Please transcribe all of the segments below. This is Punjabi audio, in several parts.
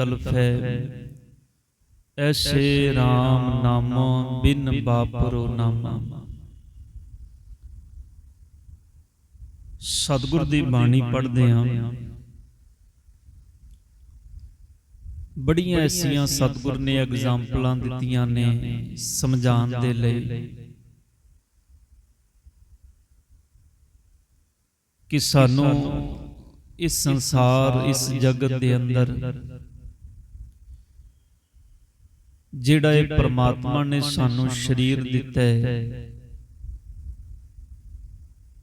ਤਲਫੈ ਐਸੇ RAM ਨਾਮੋ ਬਿਨ ਬਾਪਰੋ ਨਾਮਾ। ਸਤਿਗੁਰ ਦੀ ਬਾਣੀ ਪੜ੍ਹਦੇ ਹਾਂ। ਬੜੀਆਂ ਐਸੀਆਂ ਸਤਿਗੁਰ ਨੇ ਐਗਜ਼ਾਮਪਲਾਂ ਦਿੱਤੀਆਂ ਨੇ ਸਮਝਾਉਣ ਦੇ ਲਈ। ਕਿ ਸਾਨੂੰ ਇਸ ਸੰਸਾਰ, ਇਸ ਜਗਤ ਦੇ ਅੰਦਰ ਜਿਹੜਾ ਇਹ ਪ੍ਰਮਾਤਮਾ ਨੇ ਸਾਨੂੰ ਸਰੀਰ ਦਿੱਤਾ ਹੈ।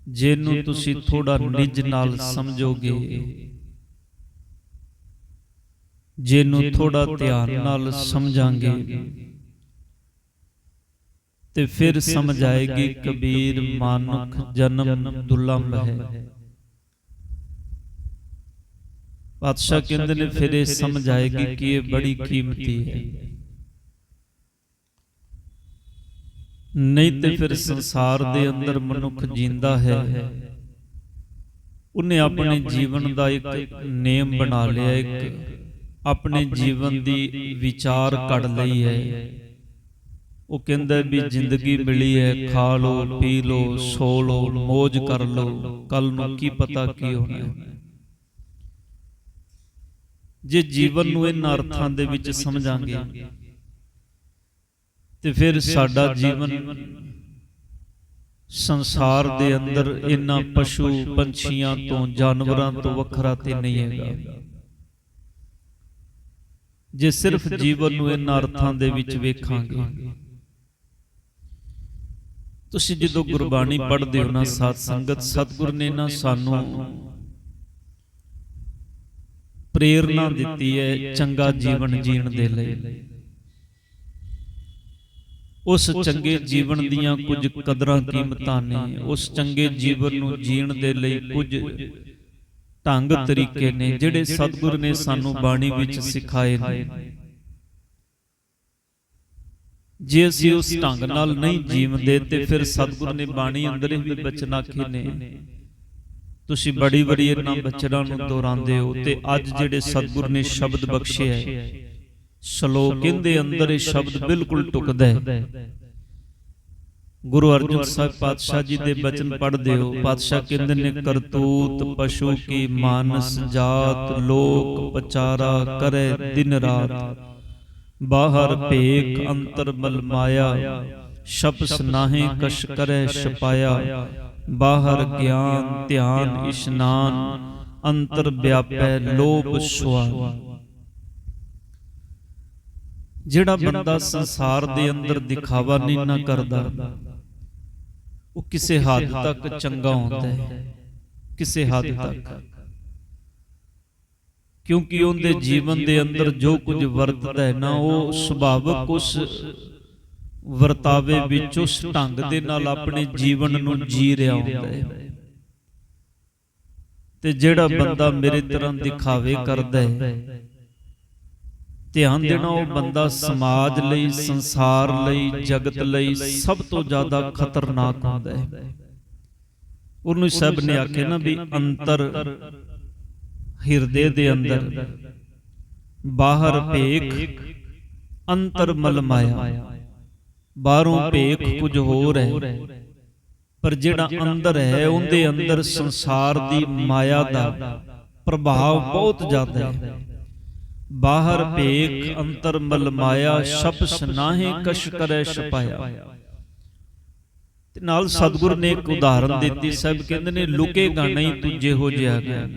ਜਿਹਨੂੰ ਤੁਸੀਂ ਥੋੜਾ ਨਿਜ ਨਾਲ ਸਮਝੋਗੇ। ਜਿਹਨੂੰ ਥੋੜਾ ਧਿਆਨ ਨਾਲ ਸਮਝਾਂਗੇ। ਤੇ ਫਿਰ ਸਮਝ ਆਏਗੀ ਕਬੀਰ ਮਾਨੁਖ ਜਨਮ ਦੁਰਲਭ ਹੈ। ਪਾਤਸ਼ਾਹ ਕਹਿੰਦੇ ਨੇ ਫਿਰ ਇਹ ਸਮਝ ਆਏਗੀ ਕਿ ਇਹ ਬੜੀ ਕੀਮਤੀ ਹੈ। ਨਹੀਂ ਤੇ ਫਿਰ ਸੰਸਾਰ ਦੇ ਅੰਦਰ ਮਨੁੱਖ ਜਿੰਦਾ ਹੈ। ਉਹਨੇ ਆਪਣੇ ਜੀਵਨ ਦਾ ਇੱਕ ਨੇਮ ਬਣਾ ਲਿਆ ਇੱਕ। ਆਪਣੇ ਜੀਵਨ ਦੀ ਵਿਚਾਰ ਘੜ ਲਈ ਹੈ। ਉਹ ਕਹਿੰਦਾ ਵੀ ਜ਼ਿੰਦਗੀ ਮਿਲੀ ਹੈ ਖਾ ਲੋ ਪੀ ਲੋ ਸੋ ਲੋ ਮौज ਕਰ ਲੋ ਕੱਲ ਨੂੰ ਕੀ ਪਤਾ ਕੀ ਹੋਣਾ ਹੈ। ਜੇ ਜੀਵਨ ਨੂੰ ਇਹਨਾਂ ਅਰਥਾਂ ਦੇ ਵਿੱਚ ਸਮਝਾਂਗੇ ਤੇ ਫਿਰ ਸਾਡਾ ਜੀਵਨ ਸੰਸਾਰ ਦੇ ਅੰਦਰ ਇਹਨਾਂ ਪਸ਼ੂ ਪੰਛੀਆਂ ਤੋਂ ਜਾਨਵਰਾਂ ਤੋਂ ਵੱਖਰਾ ਤੇ ਨਹੀਂ ਹੈਗਾ। ਜੇ ਸਿਰਫ ਜੀਵਨ ਨੂੰ ਇਹਨਾਂ ਅਰਥਾਂ ਦੇ ਵਿੱਚ ਵੇਖਾਂਗੇ। ਤੁਸੀਂ ਜਦੋਂ ਗੁਰਬਾਣੀ ਪੜ੍ਹਦੇ ਹੋ ਨਾ ਸਾਧ ਸੰਗਤ ਸਤਿਗੁਰ ਨੇ ਨਾ ਸਾਨੂੰ ਪ੍ਰੇਰਣਾ ਦਿੱਤੀ ਹੈ ਚੰਗਾ ਜੀਵਨ ਜੀਣ ਦੇ ਲਈ। ਉਸ ਚੰਗੇ ਜੀਵਨ ਦੀਆਂ ਕੁਝ ਕਦਰਾਂ ਕੀਮਤਾਂ ਨੇ। ਉਸ ਚੰਗੇ ਜੀਵਨ ਨੂੰ ਜੀਣ ਦੇ ਲਈ ਕੁਝ ਢੰਗ ਤਰੀਕੇ ਨੇ ਜਿਹੜੇ ਸਤਿਗੁਰ ਨੇ ਸਾਨੂੰ ਬਾਣੀ ਵਿੱਚ ਸਿਖਾਏ ਨੇ। ਜੇ ਅਸੀਂ ਉਸ ਢੰਗ ਨਾਲ ਨਹੀਂ ਜੀਵਦੇ ਤੇ ਫਿਰ ਸਤਿਗੁਰ ਨੇ ਬਾਣੀ ਅੰਦਰ ਹੀ ਬਚਨ ਆਖੇ ਨੇ? ਤੁਸੀਂ ਬੜੀ ਬੜੀ ਇਹਨਾਂ ਬਚਨਾਂ ਨੂੰ ਦੁਹਰਾਉਂਦੇ ਹੋ ਤੇ ਅੱਜ ਜਿਹੜੇ ਸਤਿਗੁਰ ਨੇ ਸ਼ਬਦ ਬਖਸ਼ੇ ਹੈ। ਸ਼ਲੋਕ ਦੇ ਅੰਦਰ ਇਹ ਸ਼ਬਦ ਬਿਲਕੁਲ ਟੁਕਦਾ ਹੈ। ਗੁਰੂ ਅਰਜਨ ਸਾਹਿਬ ਪਾਤਸ਼ਾਹ ਜੀ ਦੇ ਬਚਨ ਪੜ੍ਹਦੇ ਹੋ। ਪਾਤਸ਼ਾਹ ਕਹਿੰਦੇ ਨੇ ਕਰਤੂਤ ਪਸ਼ੂ ਕੀ ਮਾਨਸ ਜਾਤ ਲੋਕ ਪਚਾਰਾ ਕਰੇ ਦਿਨ ਰਾਤ। ਬਾਹਰ ਭੇਖ ਅੰਤਰ ਮਲ ਮਾਇਆ। ਸ਼ਪਸ ਨਾਹੇ ਕਸ਼ ਕਰੇ ਛਪਾਇਆ। ਬਾਹਰ ਗਿਆਨ ਧਿਆਨ ਇਸ਼ਨਾਨ। ਅੰਤਰ ਵਿਆਪੈ ਲੋਭ ਸੁਆ ਜਿਹੜਾ ਬੰਦਾ ਸੰਸਾਰ ਦੇ ਅੰਦਰ ਦਿਖਾਵਾ ਨਹੀਂ ਨਾ ਕਰਦਾ ਉਹ ਕਿਸੇ ਹੱਦ ਤੱਕ ਚੰਗਾ ਹੁੰਦਾ ਹੈ। ਕਿਸੇ ਹੱਦ ਤੱਕ। ਕਿਉਂਕਿ ਉਹਦੇ ਜੀਵਨ ਦੇ ਅੰਦਰ ਜੋ ਕੁਝ ਵਰਤਦਾ ਹੈ ਨਾ ਉਹ ਸੁਭਾਵਕ ਉਸ ਵਰਤਾਵੇ ਵਿੱਚ ਉਸ ਢੰਗ ਦੇ ਨਾਲ ਆਪਣੇ ਜੀਵਨ ਨੂੰ ਜੀ ਰਿਹਾ ਹੁੰਦਾ ਹੈ। ਤੇ ਜਿਹੜਾ ਬੰਦਾ ਮੇਰੇ ਤਰ੍ਹਾਂ ਦਿਖਾਵੇ ਕਰਦਾ ਹੈ। ਧਿਆਨ ਦੇਣਾ ਉਹ ਬੰਦਾ ਸਮਾਜ ਲਈ ਸੰਸਾਰ ਲਈ ਜਗਤ ਲਈ ਸਭ ਤੋਂ ਜ਼ਿਆਦਾ ਖਤਰਨਾਕ ਹੁੰਦਾ ਹੈ ਉਹਨੂੰ ਸਭ ਨੇ ਆਖਿਆ ਨਾ ਵੀ ਅੰਤਰ ਹਿਰਦੇ ਦੇ ਅੰਦਰ। ਬਾਹਰ ਭੇਖ ਅੰਤਰ ਮਲ ਮਾਇਆ ਬਾਹਰੋਂ ਭੇਖ ਕੁਝ ਹੋਰ ਹੈ। ਪਰ ਜਿਹੜਾ ਅੰਦਰ ਹੈ ਉਹਦੇ ਅੰਦਰ ਸੰਸਾਰ ਦੀ ਮਾਇਆ ਦਾ ਪ੍ਰਭਾਵ ਬਹੁਤ ਜ਼ਿਆਦਾ ਹੈ। ਬਾਹਰ ਭੇਖ ਅੰਤਰ ਮਲ ਮਾਇਆ ਸ਼ਪਸ ਨਾਹੇ ਕਸ਼ ਕਰੈ ਛਪਾਇਆ। ਤੇ ਨਾਲ ਸਤਿਗੁਰ ਨੇ ਇੱਕ ਉਦਾਹਰਨ ਦਿੱਤੀ ਸਭ ਕਹਿੰਦੇ ਨੇ ਲੁਕੇਗਾ ਨਹੀਂ ਤੂੰ ਜਿਹੋ ਜਿਹਾ ਗਿਆ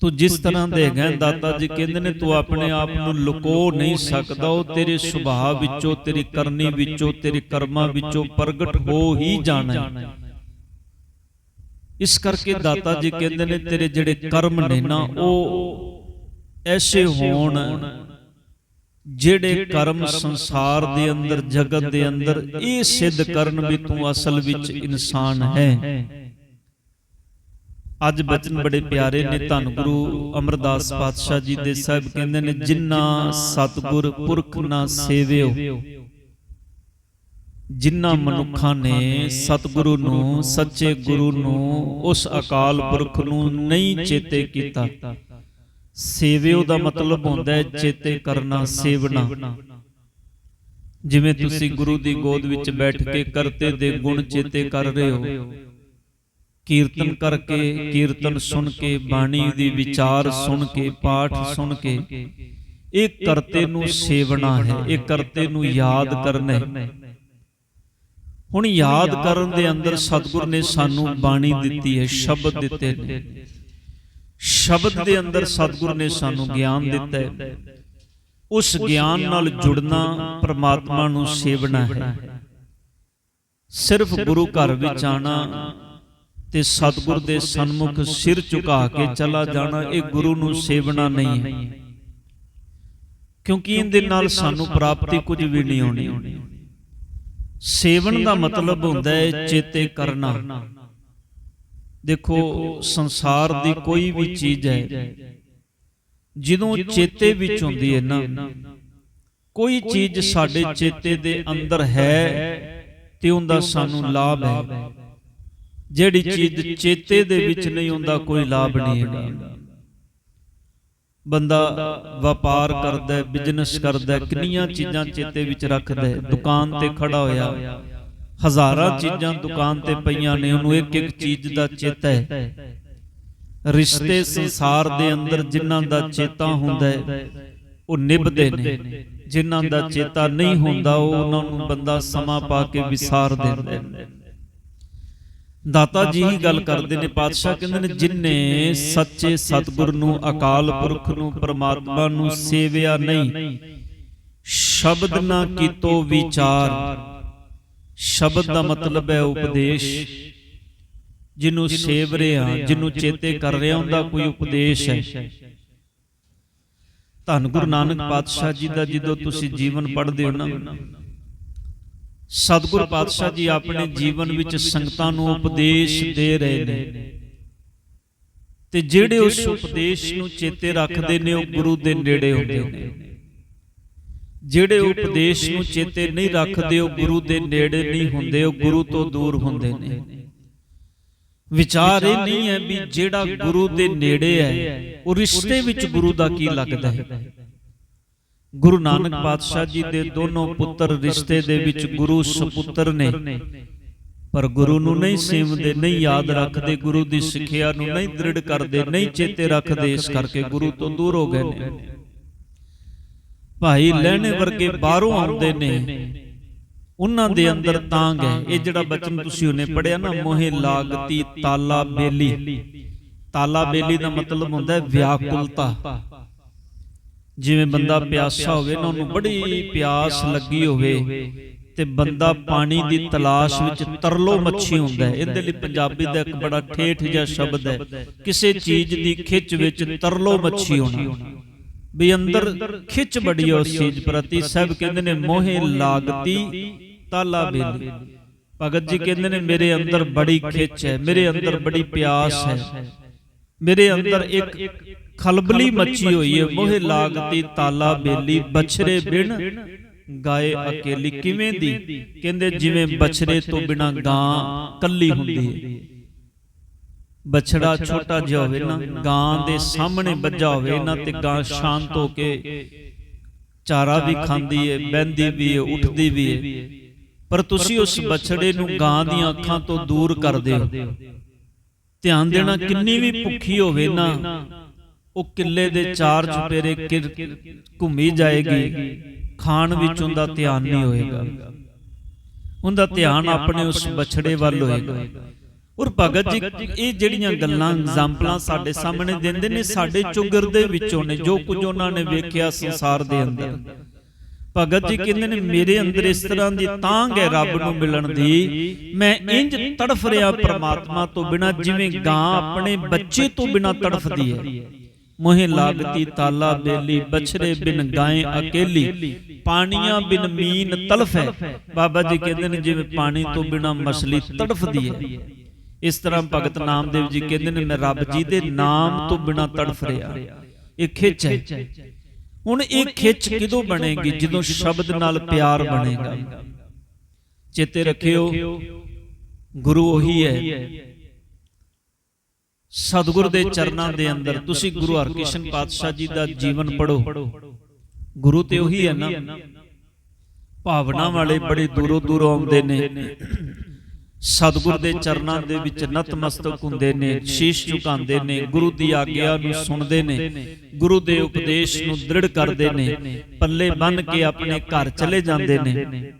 ਤੂੰ ਜਿਸ ਤਰ੍ਹਾਂ ਦੇ ਹੈਗਾ ਦਾਤਾ ਜੀ ਕਹਿੰਦੇ ਨੇ ਤੂੰ ਆਪਣੇ ਆਪ ਨੂੰ ਲੁਕੋ ਨਹੀਂ ਸਕਦਾ ਉਹ ਤੇਰੇ ਸੁਭਾਅ ਵਿੱਚੋਂ ਤੇਰੀ ਕਰਨੀ ਵਿੱਚੋਂ ਤੇਰੇ ਕਰਮਾਂ ਵਿੱਚੋਂ ਪ੍ਰਗਟ ਹੋ ਹੀ ਜਾਣਾ ਹੈ। ਇਸ ਕਰਕੇ ਦਾਤਾ ਜੀ ਕਹਿੰਦੇ ਨੇ ਤੇਰੇ ਜਿਹੜੇ ਕਰਮ ਨੇ ਨਾ ਉਹ ਐਸੇ ਹੋਣ ਜਿਹੜੇ ਕਰਮ ਸੰਸਾਰ ਦੇ ਅੰਦਰ ਜਗਤ ਦੇ ਅੰਦਰ ਇਹ ਸਿੱਧ ਕਰਨ ਵੀ ਤੂੰ ਅਸਲ ਵਿੱਚ ਇਨਸਾਨ ਹੈ। ਅੱਜ ਬਚਨ ਬੜੇ ਪਿਆਰੇ ਨੇ ਧੰਨ ਗੁਰੂ ਅਮਰਦਾਸ ਪਾਤਸ਼ਾਹ ਜੀ ਦੇ ਸਾਹਿਬ ਕਹਿੰਦੇ ਨੇ ਜਿਨ੍ਹਾਂ ਸਤਗੁਰ ਪੁਰਖ ਨਾ ਸੇਵਿਓ। ਜਿਨ੍ਹਾਂ ਮਨੁੱਖਾਂ ਨੇ ਸਤਿਗੁਰੂ ਨੂੰ ਸੱਚੇ ਗੁਰੂ ਨੂੰ ਉਸ ਅਕਾਲ ਪੁਰਖ ਨੂੰ ਨਹੀਂ ਚੇਤੇ ਕੀਤਾ। ਸੇਵਿਓ ਦਾ ਮਤਲਬ ਹੁੰਦਾ ਹੈ ਚੇਤੇ ਕਰਨਾ ਸੇਵਨਾ ਜਿਵੇਂ ਤੁਸੀਂ ਗੁਰੂ ਦੀ ਗੋਦ ਵਿੱਚ ਬੈਠ ਕੇ ਕਰਤੇ ਦੇ ਗੁਣ ਚੇਤੇ ਕਰ ਰਹੇ ਹੋ। ਕੀਰਤਨ ਕਰਕੇ ਕੀਰਤਨ ਸੁਣ ਕੇ ਬਾਣੀ ਦੀ ਵਿਚਾਰ ਸੁਣ ਕੇ ਪਾਠ ਸੁਣ ਕੇ। ਇਹ ਕਰਤੇ ਨੂੰ ਸੇਵਣਾ ਹੈ ਇਹ ਕਰਤੇ ਨੂੰ ਯਾਦ ਕਰਨਾ ਹੈ। ਹੁਣ ਯਾਦ ਕਰਨ ਦੇ ਅੰਦਰ ਸਤਿਗੁਰ ਨੇ ਸਾਨੂੰ ਬਾਣੀ ਦਿੱਤੀ ਹੈ ਸ਼ਬਦ ਦਿੱਤੇ ਨੇ। ਸ਼ਬਦ ਦੇ ਅੰਦਰ ਸਤਿਗੁਰ ਨੇ ਸਾਨੂੰ ਗਿਆਨ ਦਿੱਤਾ ਹੈ। ਉਸ ਗਿਆਨ ਨਾਲ ਜੁੜਨਾ ਪ੍ਰਮਾਤਮਾ ਨੂੰ ਸੇਵਣਾ ਹੈ। ਸਿਰਫ ਗੁਰੂ ਘਰ ਵਿੱਚ ਆਣਾ ਤੇ ਸਤਿਗੁਰ ਦੇ ਸਨਮੁਖ ਸਿਰ ਝੁਕਾ ਕੇ ਚਲਾ ਜਾਣਾ ਇਹ ਗੁਰੂ ਨੂੰ ਸੇਵਣਾ ਨਹੀਂ ਹੈ। ਕਿਉਂਕਿ ਇਹਦੇ ਨਾਲ ਸਾਨੂੰ ਪ੍ਰਾਪਤੀ ਕੁਝ ਵੀ ਨਹੀਂ ਹੋਣੀ ਸੇਵਨ ਦਾ ਮਤਲਬ ਹੁੰਦਾ ਹੈ ਚੇਤੇ ਕਰਨਾ। ਦੇਖੋ ਸੰਸਾਰ ਦੀ ਕੋਈ ਵੀ ਚੀਜ਼ ਹੈ ਜਦੋਂ ਚੇਤੇ ਵਿੱਚ ਹੁੰਦੀ ਹੈ ਨਾ ਕੋਈ ਚੀਜ਼ ਸਾਡੇ ਚੇਤੇ ਦੇ ਅੰਦਰ ਹੈ ਤੇ ਉਹਦਾ ਸਾਨੂੰ ਲਾਭ ਹੈ। ਜਿਹੜੀ ਚੀਜ਼ ਚੇਤੇ ਦੇ ਵਿੱਚ ਨਹੀਂ ਹੁੰਦਾ ਕੋਈ ਲਾਭ ਨਹੀਂ ਹੈ। ਬੰਦਾ ਵਪਾਰ ਕਰਦਾ ਹੈ ਬਿਜ਼ਨਸ ਕਰਦਾ ਹੈ ਕਿੰਨੀਆਂ ਚੀਜ਼ਾਂ ਚੇਤੇ ਵਿੱਚ ਰੱਖਦਾ ਹੈ? ਦੁਕਾਨ ਤੇ ਖੜਾ ਹੋਇਆ। ਹਜ਼ਾਰਾਂ ਚੀਜ਼ਾਂ ਦੁਕਾਨ ਤੇ ਪਈਆਂ ਨੇ ਉਹਨੂੰ ਇੱਕ ਇੱਕ ਚੀਜ਼ ਦਾ ਚੇਤਾ ਹੈ। ਰਿਸ਼ਤੇ ਸੰਸਾਰ ਦੇ ਅੰਦਰ ਜਿਨ੍ਹਾਂ ਦਾ ਚੇਤਾ ਹੁੰਦਾ ਹੈ ਉਹ ਨਿਭਦੇ ਨੇ। ਜਿਨ੍ਹਾਂ ਦਾ ਚੇਤਾ ਨਹੀਂ ਹੁੰਦਾ ਉਹ ਉਹਨਾਂ ਨੂੰ ਬੰਦਾ ਸਮਾਂ ਪਾ ਕੇ ਵਿਸਾਰ ਦਿੰਦਾ ਹੈ ਦਾਤਾ ਜੀ ਹੀ ਗੱਲ ਕਰਦੇ ਨੇ ਪਾਤਸ਼ਾਹ ਕਹਿੰਦੇ ਨੇ ਜਿਨਨੇ ਸੱਚੇ ਸਤਿਗੁਰ ਨੂੰ ਅਕਾਲ ਪੁਰਖ ਨੂੰ ਪ੍ਰਮਾਤਮਾ ਨੂੰ ਸੇਵਿਆ ਨਹੀਂ। ਸ਼ਬਦ ਨਾ ਕੀਤੋ ਵਿਚਾਰ। ਸ਼ਬਦ ਦਾ ਮਤਲਬ ਹੈ ਉਪਦੇਸ਼। ਜਿਹਨੂੰ ਸੇਵ ਰਿਹਾ ਜਿਹਨੂੰ ਚੇਤੇ ਕਰ ਰਿਹਾ ਉਹਦਾ ਕੋਈ ਉਪਦੇਸ਼ ਹੈ। ਧੰਨ ਗੁਰੂ ਨਾਨਕ ਪਾਤਸ਼ਾਹ ਜੀ ਦਾ ਜਦੋਂ ਤੁਸੀਂ ਜੀਵਨ ਪੜ੍ਹਦੇ ਹੋ ਨਾ। ਸਤਿਗੁਰ ਪਾਤਸ਼ਾਹ ਜੀ ਆਪਣੇ ਜੀਵਨ ਵਿੱਚ ਸੰਗਤਾਂ ਨੂੰ ਉਪਦੇਸ਼ ਦੇ ਰਹੇ ਨੇ। ਤੇ ਜਿਹੜੇ ਉਸ ਉਪਦੇਸ਼ ਨੂੰ ਚੇਤੇ ਰੱਖਦੇ ਨੇ ਉਹ ਗੁਰੂ ਦੇ ਨੇੜੇ ਹੁੰਦੇ ਨੇ। ਜਿਹੜੇ ਉਪਦੇਸ਼ ਨੂੰ ਚੇਤੇ ਨਹੀਂ ਰੱਖਦੇ ਉਹ ਗੁਰੂ ਦੇ ਨੇੜੇ ਨਹੀਂ ਹੁੰਦੇ ਉਹ ਗੁਰੂ ਤੋਂ ਦੂਰ ਹੁੰਦੇ ਨੇ। ਵਿਚਾਰ ਇਹ ਨਹੀਂ ਹੈ ਵੀ ਜਿਹੜਾ ਗੁਰੂ ਦੇ ਨੇੜੇ ਹੈ ਉਹ ਰਿਸ਼ਤੇ ਵਿੱਚ ਗੁਰੂ ਦਾ ਕੀ ਲੱਗਦਾ ਹੈ? ਗੁਰੂ ਨਾਨਕ ਪਾਤਸ਼ਾਹ ਜੀ ਦੇ ਦੋਨੋਂ ਪੁੱਤਰ ਰਿਸ਼ਤੇ ਦੇ ਵਿੱਚ ਗੁਰੂ ਸੁਪੁੱਤਰ ਨੇ। ਪਰ ਗੁਰੂ ਨੂੰ ਨਹੀਂ ਸੇਵਦੇ ਨਹੀਂ ਯਾਦ ਰੱਖਦੇ ਗੁਰੂ ਦੀ ਸਿੱਖਿਆ ਨੂੰ ਨਹੀਂ ਦ੍ਰਿੜ ਕਰਦੇ ਨਹੀਂ ਚੇਤੇ ਰੱਖਦੇ ਇਸ ਕਰਕੇ ਗੁਰੂ ਤੋਂ ਦੂਰ ਹੋ ਗਏ ਨੇ। ਭਾਈ ਲੈਣੇ ਵਰਗੇ ਬਾਹਰੋਂ ਆਉਂਦੇ ਨੇ। ਉਹਨਾਂ ਦੇ ਅੰਦਰ ਤਾਂਗ ਹੈ। ਇਹ ਜਿਹੜਾ ਬਚਨ ਤੁਸੀਂ ਉਹਨੇ ਪੜਿਆ ਨਾ ਮੋਹਿ ਲਾਗਤੀ ਤਾਲਾ ਬੇਲੀ। ਤਾਲਾ ਬੇਲੀ ਦਾ ਮਤਲਬ ਹੁੰਦਾ ਹੈ ਵਿਆਕੁਲਤਾ। ਜਿਵੇਂ ਬੰਦਾ ਪਿਆਸਾ ਹੋਵੇ ਨਾ ਉਹਨੂੰ ਬੜੀ ਪਿਆਸ ਲੱਗੀ ਹੋਵੇ ਤੇ ਬੰਦਾ ਪਾਣੀ ਦੀ ਤਲਾਸ਼ ਵਿੱਚ ਤਰਲੋ ਮੱਛੀ ਹੁੰਦਾ ਹੈ। ਇਹਦੇ ਲਈ ਪੰਜਾਬੀ ਦਾ ਇੱਕ ਬੜਾ ਠੇਠ ਜਿਹਾ ਸ਼ਬਦ ਹੈ। ਕਿਸੇ ਚੀਜ਼ ਦੀ ਖਿੱਚ ਵਿੱਚ ਤਰਲੋ ਮੱਛੀ ਹੋਣਾ। ਵੀ ਅੰਦਰ ਖਿੱਚ ਬੜੀ ਉਸ ਚੀਜ਼ ਪ੍ਰਤੀ। ਸਭ ਕਹਿੰਦੇ ਨੇ ਮੋਹੇ ਲਾਗਤੀ, ਤਾਲਾ ਬੇਲੀ ਭਗਤ ਜੀ ਕਹਿੰਦੇ ਨੇ ਮੇਰੇ ਅੰਦਰ ਬੜੀ ਖਿੱਚ ਹੈ, ਮੇਰੇ ਅੰਦਰ ਬੜੀ ਪਿਆਸ ਹੈ। ਮੇਰੇ ਅੰਦਰ ਇੱਕ ਖਲਬਲੀ ਮੱਚੀ ਹੋਈ ਹੈ, ਮੋਹੇ ਲਾਗਤੀ, ਤਾਲਾ ਬੇਲੀ ਬਛਰੇ ਬਿਨ ਗਾਏ ਅਕੇਲੀ। ਕਿਵੇਂ ਦੀ? ਕਹਿੰਦੇ ਜਿਵੇਂ ਬਛਰੇ ਤੋਂ ਬਿਨਾ ਗਾਂ ਕੱਲੀ ਹੁੰਦੀ ਹੈ। ਬਛੜਾ ਛੋਟਾ ਜਿਹਾ ਹੋਵੇ ਨਾ ਗਾਂ ਦੇ ਸਾਹਮਣੇ ਵੱਜਾ ਹੋਵੇ ਨਾ ਤੇ ਗਾਂ ਸ਼ਾਂਤ ਹੋ ਕੇ ਚਾਰਾ ਵੀ ਖਾਂਦੀ ਹੈ ਬਹਿੰਦੀ ਵੀ ਹੈ ਉੱਠਦੀ ਵੀ ਹੈ ਪਰ ਤੁਸੀਂ ਉਸ ਬਛੜੇ ਨੂੰ ਗਾਂ ਦੀਆਂ ਅੱਖਾਂ ਤੋਂ ਦੂਰ ਕਰਦੇ ਹੋ ਧਿਆਨ ਦੇਣਾ ਕਿੰਨੀ ਵੀ ਭੁੱਖੀ ਹੋਵੇ ਨਾ ਉਹ ਕਿੱਲੇ ਦੇ ਚਾਰ ਚੁਪੇਰੇ ਘੁੰਮੀ ਜਾਏਗੀ। ਖਾਣ ਵਿੱਚ ਉਹਦਾ ਧਿਆਨ ਨਹੀਂ ਹੋਏਗਾ। ਉਹਦਾ ਧਿਆਨ ਆਪਣੇ ਉਸ ਬਛੜੇ ਵੱਲ ਹੋਏਗਾ। ਔਰ ਭਗਤ ਜੀ ਇਹ ਜਿਹੜੀਆਂ ਗੱਲਾਂ ਐਗਜ਼ਾਮਪਲਾਂ ਸਾਡੇ ਸਾਹਮਣੇ ਦਿੰਦੇ ਨੇ ਸਾਡੇ ਚੁਗਰ ਦੇ ਵਿੱਚੋਂ ਨੇ ਜੋ ਕੁਝ ਉਹਨਾਂ ਨੇ ਵੇਖਿਆ ਸੰਸਾਰ ਦੇ ਅੰਦਰ। ਭਗਤ ਜੀ ਕਹਿੰਦੇ ਨੇ ਮੇਰੇ ਅੰਦਰ ਇਸ ਤਰ੍ਹਾਂ ਦੀ ਤਾਂਗ ਹੈ ਰੱਬ ਨੂੰ ਮਿਲਣ ਦੀ। ਮੈਂ ਇੰਜ ਤੜਫ ਰਿਹਾ ਪ੍ਰਮਾਤਮਾ ਤੋਂ ਬਿਨਾ ਜਿਵੇਂ ਗਾਂ ਆਪਣੇ ਬੱਚੇ ਤੋਂ ਬਿਨਾ ਤੜਫਦੀ ਹੈ। ਮੋਹਿ ਲਾਗਤੀ ਤਾਲਾ ਬੇਲੀ ਬਛਰੇ ਬਿਨ ਗਾਏ ਅਕੇਲੀ। ਪਾਣੀਆਂ ਬਿਨ ਮੀਨ ਤਲਫ ਹੈ। ਬਾਬਾ ਜੀ ਕਹਿੰਦੇ ਨੇ ਜਿਵੇਂ ਪਾਣੀ ਤੋਂ ਬਿਨਾ ਮਛਲੀ ਤੜਫਦੀ ਹੈ। ਇਸ ਤਰ੍ਹਾਂ ਭਗਤ ਨਾਮਦੇਵ ਜੀ ਕਹਿੰਦੇ ਨੇ ਮੈਂ ਰੱਬ ਜੀ ਦੇ ਨਾਮ ਤੋਂ ਬਿਨਾ ਤੜਫ ਰਿਹਾ ਇਹ ਖਿੱਚ ਹੈ। ਹੁਣ ਇਹ ਖਿੱਚ ਕਿਦੋਂ ਬਣੇਗੀ? ਜਦੋਂ ਸ਼ਬਦ ਨਾਲ ਪਿਆਰ ਬਣੇਗਾ। ਚੇਤੇ ਰੱਖਿਓ ਗੁਰੂ ਉਹੀ ਹੈ। ਸਤਿਗੁਰ ਦੇ ਚਰਨਾਂ ਦੇ ਅੰਦਰ ਤੁਸੀਂ ਗੁਰੂ ਹਰਕ੍ਰਿਸ਼ਨ ਪਾਤਸ਼ਾਹ ਜੀ ਦਾ ਜੀਵਨ ਪੜੋ ਗੁਰੂ ਤੇ ਉਹੀ ਹੈ ਨਾ। ਭਾਵਨਾ ਵਾਲੇ ਬੜੇ ਦੂਰੋਂ ਦੂਰੋਂ ਆਉਂਦੇ ਨੇ। ਸਤਿਗੁਰ ਦੇ ਚਰਨਾਂ ਦੇ ਵਿੱਚ ਨਤਮਸਤਕ ਹੁੰਦੇ ਨੇ ਸ਼ੀਸ਼ ਝੁਕਾਉਂਦੇ ਨੇ ਗੁਰੂ ਦੀ ਆਗਿਆ ਨੂੰ ਸੁਣਦੇ ਨੇ ਗੁਰੂ ਦੇ ਉਪਦੇਸ਼ ਨੂੰ ਦ੍ਰਿੜ ਕਰਦੇ ਨੇ ਪੱਲੇ ਬੰਨ ਕੇ ਆਪਣੇ ਘਰ ਚਲੇ ਜਾਂਦੇ ਨੇ।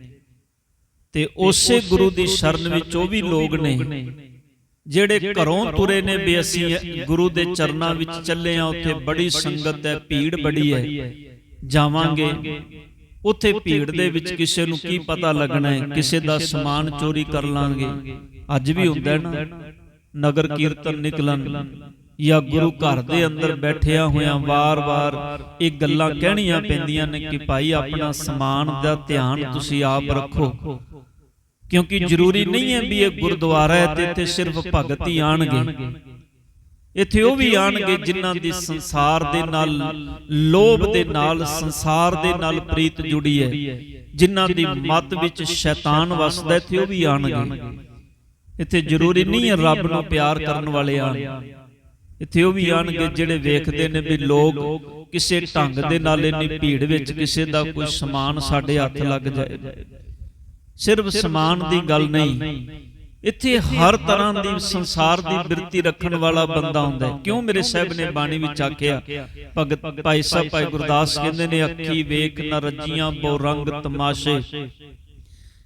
ਤੇ ਉਸੇ ਗੁਰੂ ਦੀ ਸ਼ਰਨ ਵਿੱਚ ਉਹ ਵੀ ਲੋਕ ਨੇ। ਜਿਹੜੇ ਘਰੋਂ ਤੁਰੇ ਨੇ ਵੀ ਅਸੀਂ ਗੁਰੂ ਦੇ ਚਰਨਾਂ ਵਿੱਚ ਚੱਲੇ ਆ ਉੱਥੇ ਬੜੀ ਸੰਗਤ ਹੈ ਭੀੜ ਬੜੀ ਹੈ। ਜਾਵਾਂਗੇ। ਉੱਥੇ ਭੀੜ ਦੇ ਵਿੱਚ ਕਿਸੇ ਨੂੰ ਕੀ ਪਤਾ ਲੱਗਣਾ ਹੈ? ਕਿਸੇ ਦਾ ਸਮਾਨ ਚੋਰੀ ਕਰ ਲਾਂਗੇ। ਅੱਜ ਵੀ ਹੁੰਦਾ ਹੈ ਨਾ? ਨਗਰ ਕੀਰਤਨ ਨਿਕਲਣ ਜਾਂ ਗੁਰੂ ਘਰ ਦੇ ਅੰਦਰ ਬੈਠਿਆਂ ਹੋਇਆਂ ਵਾਰ-ਵਾਰ ਇਹ ਗੱਲਾਂ ਕਹਿਣੀਆਂ ਪੈਂਦੀਆਂ ਨੇ ਕਿ ਭਾਈ ਆਪਣਾ ਸਮਾਨ ਦਾ ਧਿਆਨ ਤੁਸੀਂ ਆਪ ਰੱਖੋ। ਕਿਉਂਕਿ ਜ਼ਰੂਰੀ ਨਹੀਂ ਹੈ ਵੀ ਇਹ ਗੁਰਦੁਆਰਾ ਹੈ ਤੇ ਇੱਥੇ ਸਿਰਫ ਭਗਤ ਹੀ ਆਣਗੇ। ਇੱਥੇ ਉਹ ਵੀ ਆਣਗੇ ਜਿਨ੍ਹਾਂ ਦੀ ਸੰਸਾਰ ਦੇ ਨਾਲ ਲੋਭ ਦੇ ਨਾਲ ਸੰਸਾਰ ਦੇ ਨਾਲ ਪ੍ਰੀਤ ਜੁੜੀ ਹੈ। ਜਿਨ੍ਹਾਂ ਦੀ ਮਤ ਵਿੱਚ ਸ਼ੈਤਾਨ ਵਸਦਾ ਇੱਥੇ ਉਹ ਵੀ ਆਣਗੇ। ਇੱਥੇ ਜ਼ਰੂਰੀ ਨਹੀਂ ਹੈ ਰੱਬ ਨੂੰ ਪਿਆਰ ਕਰਨ ਵਾਲੇ ਆਣ। ਇੱਥੇ ਉਹ ਵੀ ਆਣਗੇ ਜਿਹੜੇ ਵੇਖਦੇ ਨੇ ਵੀ ਲੋਕ ਕਿਸੇ ਢੰਗ ਦੇ ਨਾਲ ਇੰਨੀ ਭੀੜ ਵਿੱਚ ਕਿਸੇ ਦਾ ਕੋਈ ਸਮਾਨ ਸਾਡੇ ਹੱਥ ਲੱਗ ਜਾਏ। ਸਿਰਫ ਸਮਾਨ ਦੀ ਗੱਲ ਨਹੀਂ। ਇੱਥੇ ਹਰ ਤਰ੍ਹਾਂ ਦੀ ਸੰਸਾਰ ਦੀ ਬਿਰਤੀ ਰੱਖਣ ਵਾਲਾ ਬੰਦਾ ਹੁੰਦਾ ਹੈ। ਕਿਉਂ ਮੇਰੇ ਸਾਹਿਬ ਨੇ ਬਾਣੀ ਵਿੱਚ ਆਖਿਆ ਭਗਤ ਭਾਈ ਸਾਹਿਬ ਭਾਈ ਗੁਰਦਾਸ ਕਹਿੰਦੇ ਨੇ ਅੱਖੀ ਵੇਖ ਨ ਰੱਜੀਆਂ ਬੋ ਰੰਗ ਤਮਾਸ਼ੇ।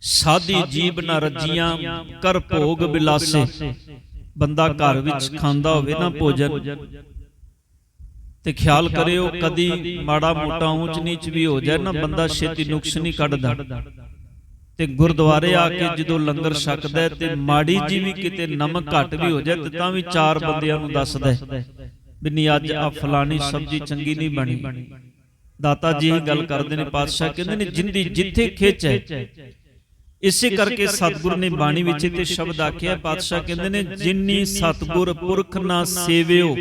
ਸਾਦੀ ਜੀਬ ਨ ਰੱਜੀਆਂ ਕਰ ਭੋਗ ਬਿਲਾਸੇ। ਬੰਦਾ ਘਰ ਵਿੱਚ ਖਾਂਦਾ ਹੋਵੇ ਨਾ ਭੋਜਨ। ਤੇ ਖਿਆਲ ਕਰਿਓ ਕਦੀ ਮਾੜਾ ਮੋਟਾ ਊਂਚ ਨੀਚ ਵੀ ਹੋ ਜਾਏ ਨਾ ਬੰਦਾ ਛੇਤੀ ਨੁਕਸ ਨਹੀਂ ਕੱਢਦਾ। ਤੇ ਗੁਰਦੁਆਰੇ ਆ ਕੇ ਜਦੋਂ ਲੰਗਰ ਛਕਦਾ ਤੇ ਮਾੜੀ ਜੀ ਵੀ ਕਿਤੇ ਨਮਕ ਘੱਟ ਵੀ ਹੋ ਜਾਏ ਤੇ ਤਾਂ ਵੀ ਚਾਰ ਬੰਦਿਆਂ ਨੂੰ ਦੱਸਦਾ ਵੀ ਨਹੀਂ ਅੱਜ ਆ ਫਲਾਣੀ ਸਬਜ਼ੀ ਚੰਗੀ ਨਹੀਂ ਬਣੀ। ਦਾਤਾ ਜੀ ਇਹ ਗੱਲ ਕਰਦੇ ਨੇ ਪਾਤਸ਼ਾਹ ਕਹਿੰਦੇ ਨੇ ਜਿੰਦੀ ਜਿੱਥੇ ਖਿੱਚ ਹੈ। ਇਸੇ ਕਰਕੇ ਸਤਿਗੁਰ ਨੇ ਬਾਣੀ ਵਿੱਚ ਤੇ ਸ਼ਬਦ ਆਖਿਆ ਪਾਤਸ਼ਾਹ ਕਹਿੰਦੇ ਨੇ ਜਿਨਨੀ ਸਤਿਗੁਰ ਪੁਰਖ ਨਾ ਸੇਵਿਓ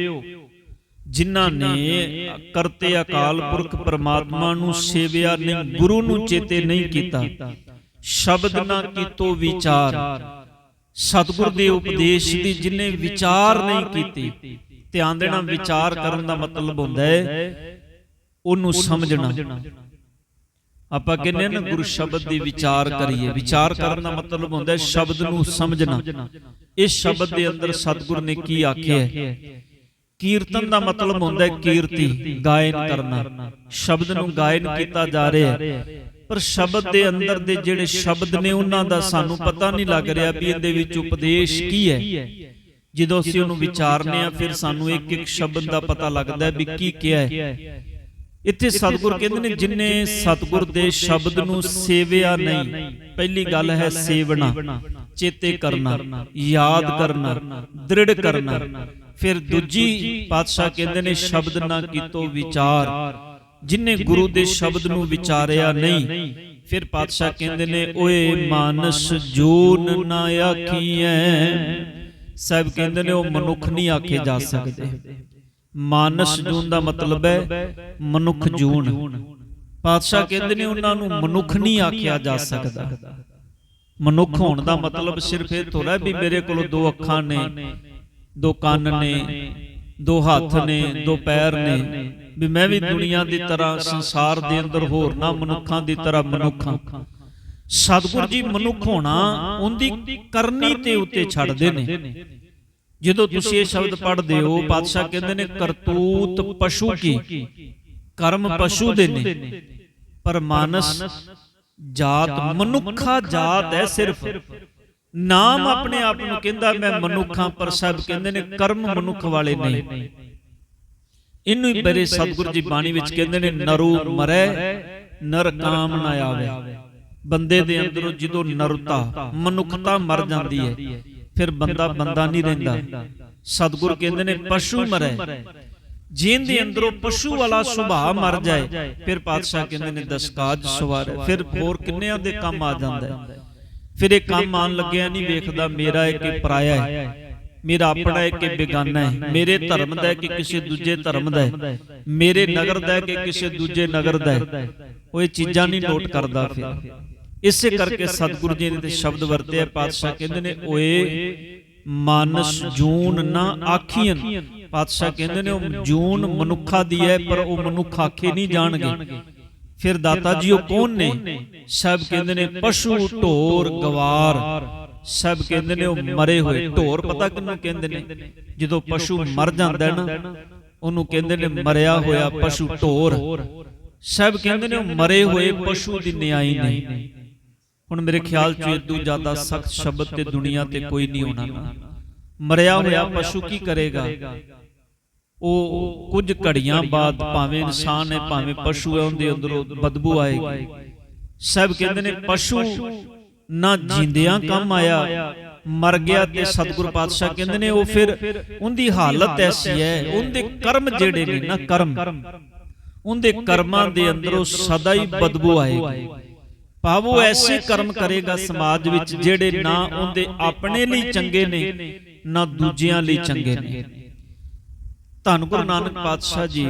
ਜਿਨ੍ਹਾਂ ਨੇ ਕਰਤੇ ਅਕਾਲ ਪੁਰਖ ਪਰਮਾਤਮਾ ਨੂੰ ਸੇਵਿਆ ਨਹੀਂ ਗੁਰੂ ਨੂੰ ਚੇਤੇ ਨਹੀਂ ਕੀਤਾ ਸ਼ਬਦ ਨਾ ਕੀਤੋ ਵਿਚਾਰ। ਸਤਿਗੁਰ ਦੇ ਉਪਦੇਸ਼ ਦੀ ਜਿਨੇ ਵਿਚਾਰ ਨਹੀਂ ਕੀਤੀ ਧਿਆਨ ਦੇਣਾ ਵਿਚਾਰ ਕਰਨ ਦਾ ਮਤਲਬ ਹੁੰਦਾ ਹੈ ਉਹਨੂੰ ਸਮਝਣਾ। ਆਪਾਂ ਕਹਿੰਦੇ ਨਾ ਗੁਰੂ ਸ਼ਬਦ ਦੀ ਵਿਚਾਰ ਕਰੀਏ। ਵਿਚਾਰ ਕਰਨ ਦਾ ਮਤਲਬ ਹੁੰਦਾ ਹੈ ਸ਼ਬਦ ਨੂੰ ਸਮਝਣਾ। ਇਸ ਸ਼ਬਦ ਦੇ ਅੰਦਰ ਸਤਿਗੁਰ ਨੇ ਕੀ ਆਖਿਆ ਹੈ? ਕੀਰਤਨ ਦਾ ਮਤਲਬ ਹੁੰਦਾ ਹੈ ਕੀਰਤੀ ਗਾਇਨ ਕਰਨਾ। ਸ਼ਬਦ ਨੂੰ ਗਾਇਨ ਕੀਤਾ ਜਾ ਰਿਹਾ ਹੈ। ਪਰ ਸ਼ਬਦ ਦੇ ਅੰਦਰ ਦੇ ਜਿਹੜੇ ਸ਼ਬਦ ਨੇ ਉਹਨਾਂ ਦਾ ਸਾਨੂੰ ਪਤਾ ਨਹੀਂ ਲੱਗ ਰਿਹਾ ਵੀ ਇਹਦੇ ਵਿੱਚ ਉਪਦੇਸ਼ ਕੀ ਹੈ। ਜਦੋਂ ਅਸੀਂ ਉਹਨੂੰ ਵਿਚਾਰਨੇ ਆ, ਫਿਰ ਸਾਨੂੰ ਇੱਕ ਇੱਕ ਸ਼ਬਦ ਦਾ ਪਤਾ ਲੱਗਦਾ ਵੀ ਕੀ ਕਿਹਾ ਹੈ। ਇੱਥੇ ਸਤਿਗੁਰ ਕਹਿੰਦੇ ਨੇ, ਜਿਨੇ ਸਤਿਗੁਰ ਦੇ ਸ਼ਬਦ ਨੂੰ ਸੇਵਿਆ ਨਹੀਂ, ਪਹਿਲੀ ਗੱਲ ਹੈ ਸੇਵਣਾ, ਚੇਤੇ ਕਰਨਾ, ਯਾਦ ਕਰਨਾ, ਦ੍ਰਿੜ ਕਰਨਾ। ਫਿਰ ਦੂਜੀ ਪਾਤਸ਼ਾਹ ਕਹਿੰਦੇ ਨੇ, ਸ਼ਬਦ ਨਾ ਕੀਤੋ ਵਿਚਾਰ। ਜਿਨੇ ਗੁਰੂ ਦੇ ਸ਼ਬਦ ਨੂੰ ਵਿਚਾਰਿਆ ਨਹੀਂ ਫਿਰ ਪਾਤਸ਼ਾਹ ਕਹਿੰਦੇ ਨੇ ਓਏ ਮਾਨਸ ਜੂਨ ਨਾ ਆਖੀਐ। ਸਾਹਿਬ ਕਹਿੰਦੇ ਨੇ ਉਹ ਮਨੁੱਖ ਨਹੀਂ ਆਖੇ ਜਾ ਸਕਦੇ। ਮਾਨਸ ਜੂਨ ਦਾ ਮਤਲਬ ਹੈ ਮਨੁੱਖ ਜੂਨ। ਪਾਤਸ਼ਾਹ ਕਹਿੰਦੇ ਨੇ ਉਹਨਾਂ ਨੂੰ ਮਨੁੱਖ ਨਹੀਂ ਆਖਿਆ ਜਾ ਸਕਦਾ। ਮਨੁੱਖ ਹੋਣ ਦਾ ਮਤਲਬ ਸਿਰਫ ਇਹ ਥੋੜਾ ਵੀ ਮੇਰੇ ਕੋਲ ਦੋ ਅੱਖਾਂ ਨੇ ਦੋ ਕੰਨ ਨੇ। ਦੋ ਹੱਥ ਨੇ ਦੋ ਪੈਰ ਨੇ। ਵੀ ਮੈਂ ਵੀ ਦੁਨੀਆ ਦੀ ਤਰ੍ਹਾਂ ਸੰਸਾਰ ਦੇ ਅੰਦਰ ਹੋਰ ਨਾ ਮਨੁੱਖਾਂ ਦੀ ਤਰ੍ਹਾਂ ਮਨੁੱਖਾਂ ਸਤਿਗੁਰ ਜੀ ਮਨੁੱਖ ਹੋਣਾ ਉਹਦੀ ਕਰਨੀ ਤੇ ਉੱਤੇ ਛੱਡਦੇ ਨੇ। ਜਦੋਂ ਤੁਸੀਂ ਇਹ ਸ਼ਬਦ ਪੜ੍ਹਦੇ ਹੋ ਪਾਤਸ਼ਾਹ ਕਹਿੰਦੇ ਨੇ ਕਰਤੂਤ ਪਸ਼ੂ ਕੀ? ਕਰਮ ਪਸ਼ੂ ਦੇ ਨੇ। ਪਰ ਮਾਨਸ ਜਾਤ ਮਨੁੱਖਾ ਜਾਤ ਹੈ ਸਿਰਫ। ਨਾਮ ਆਪਣੇ ਆਪ ਨੂੰ ਕਹਿੰਦਾ ਮੈਂ ਮਨੁੱਖਾਂ ਪਰ ਸਭ ਕਹਿੰਦੇ ਨੇ ਕਰਮ ਮਨੁੱਖ ਵਾਲੇ ਨਹੀਂ। ਇਹਨੂੰ ਹੀ ਬਰੇ ਸਤਿਗੁਰੂ ਜੀ ਬਾਣੀ ਵਿੱਚ ਕਹਿੰਦੇ ਨੇ ਨਰੂ ਮਰੈ ਨਰ ਕਾਮ ਨਾ ਆਵੇ। ਬੰਦੇ ਦੇ ਅੰਦਰੋਂ ਜਦੋਂ ਨਰਤਾ ਮਨੁੱਖਤਾ ਮਰ ਜਾਂਦੀ ਹੈ ਫਿਰ ਬੰਦਾ ਬੰਦਾ ਨਹੀਂ ਰਹਿੰਦਾ ਸਤਿਗੁਰ ਕਹਿੰਦੇ ਨੇ ਪਸ਼ੂ ਮਰੈ। ਜੀਨ ਦੇ ਅੰਦਰੋਂ ਪਸ਼ੂ ਵਾਲਾ ਸੁਭਾਅ ਮਰ ਜਾਏ ਫਿਰ ਪਾਤਸ਼ਾਹ ਕਹਿੰਦੇ ਨੇ ਦਸਕਾਜ ਸਵਾਰ ਫਿਰ ਹੋਰ ਕਿੰਨਿਆਂ ਦੇ ਕੰਮ ਆ ਜਾਂਦਾ ਹੈ? ਫਿਰ ਇਹ ਕੰਮ ਆਣ ਲੱਗਿਆ ਨਹੀਂ ਵੇਖਦਾ ਮੇਰਾ ਹੈ ਕਿ ਪਰਾਇਆ ਹੈ। ਮੇਰਾ ਆਪਣਾ ਹੈ ਕਿ ਬੇਗਾਨਾ ਹੈ। ਮੇਰੇ ਧਰਮ ਦਾ ਹੈ ਕਿ ਕਿਸੇ ਦੂਜੇ ਧਰਮ ਦਾ ਹੈ। ਮੇਰੇ ਨਗਰ ਦਾ ਹੈ ਕਿ ਕਿਸੇ ਦੂਜੇ ਨਗਰ ਦਾ ਹੈ। ਉਹ ਇਹ ਚੀਜ਼ਾਂ ਨਹੀਂ ਨੋਟ ਕਰਦਾ ਫਿਰ। ਇਸੇ ਕਰਕੇ ਸਤਿਗੁਰੂ ਜੀ ਨੇ ਤੇ ਸ਼ਬਦ ਵਰਤਿਆ ਪਾਤਸ਼ਾਹ ਕਹਿੰਦੇ ਨੇ, ਓਏ ਮਾਨਸ ਜੂਨ ਨਾ ਆਖੀਨ ਪਾਤਸ਼ਾਹ ਕਹਿੰਦੇ ਨੇ, ਉਹ ਜੂਨ ਮਨੁੱਖਾ ਦੀ ਹੈ, ਪਰ ਉਹ ਮਨੁੱਖ ਆਖੇ ਨਹੀਂ ਜਾਣਗੇ। ਫਿਰ ਦਾਤਾ ਜੀ ਉਹ ਕੌਣ ਨੇ? ਸਭ ਕਹਿੰਦੇ ਨੇ ਪਸ਼ੂ ਢੋਰ ਗਵਾਰ। ਸਭ ਕਹਿੰਦੇ ਨੇ ਉਹ ਮਰੇ ਹੋਏ। ਢੋਰ ਪਤਾ ਕਿਹਨੂੰ ਕਹਿੰਦੇ ਨੇ? ਜਦੋਂ ਪਸ਼ੂ ਮਰ ਜਾਂਦਾ ਨਾ ਉਹਨੂੰ ਕਹਿੰਦੇ ਨੇ ਮਰਿਆ ਹੋਇਆ ਪਸ਼ੂ ਢੋਰ। ਸਭ ਕਹਿੰਦੇ ਨੇ ਉਹ ਮਰੇ ਹੋਏ ਪਸ਼ੂ ਦੀ ਨਿਆਈ ਨਹੀਂ। ਹੁਣ ਮੇਰੇ ਖਿਆਲ ਚ ਇਦੋਂ ਜ਼ਿਆਦਾ ਸਖਤ ਸ਼ਬਦ ਤੇ ਦੁਨੀਆ ਤੇ ਕੋਈ ਨਹੀਂ ਹੋਣਾ ਮਰਿਆ ਹੋਇਆ ਪਸ਼ੂ ਕੀ ਕਰੇਗਾ? ਉਹ ਕੁਝ ਘੜੀਆਂ ਬਾਅਦ ਭਾਵੇਂ ਇਨਸਾਨ ਹੈ ਭਾਵੇਂ ਪਸ਼ੂ ਹੈ ਉਹਦੇ ਅੰਦਰੋਂ ਬਦਬੂ ਆਏਗੀ। ਸਭ ਕਹਿੰਦੇ ਨੇ ਪਸ਼ੂ ਨਾ ਜਿੰਦਿਆਂ ਕੰਮ ਆਇਆ ਮਰ ਗਿਆ ਤੇ ਸਤਿਗੁਰ ਪਾਤਸ਼ਾਹ ਕਹਿੰਦੇ ਨੇ ਉਹ ਫਿਰ ਉਹਦੀ ਹਾਲਤ ਐਸੀ ਹੈ ਉਹਦੇ ਕਰਮ ਜਿਹੜੇ ਨੇ ਨਾ ਕਰਮ ਉਹਦੇ ਕਰਮਾਂ ਦੇ ਅੰਦਰੋਂ ਸਦਾ ਹੀ ਬਦਬੂ ਆਏਗੀ। ਭਾਵ ਐਸੇ ਕਰਮ ਕਰੇਗਾ ਸਮਾਜ ਵਿੱਚ ਜਿਹੜੇ ਨਾ ਉਹਦੇ ਆਪਣੇ ਲਈ ਚੰਗੇ ਨੇ ਨਾ ਦੂਜਿਆਂ ਲਈ ਚੰਗੇ ਨੇ। ਧੰਨ ਗੁਰੂ ਨਾਨਕ ਪਾਤਸ਼ਾਹ ਜੀ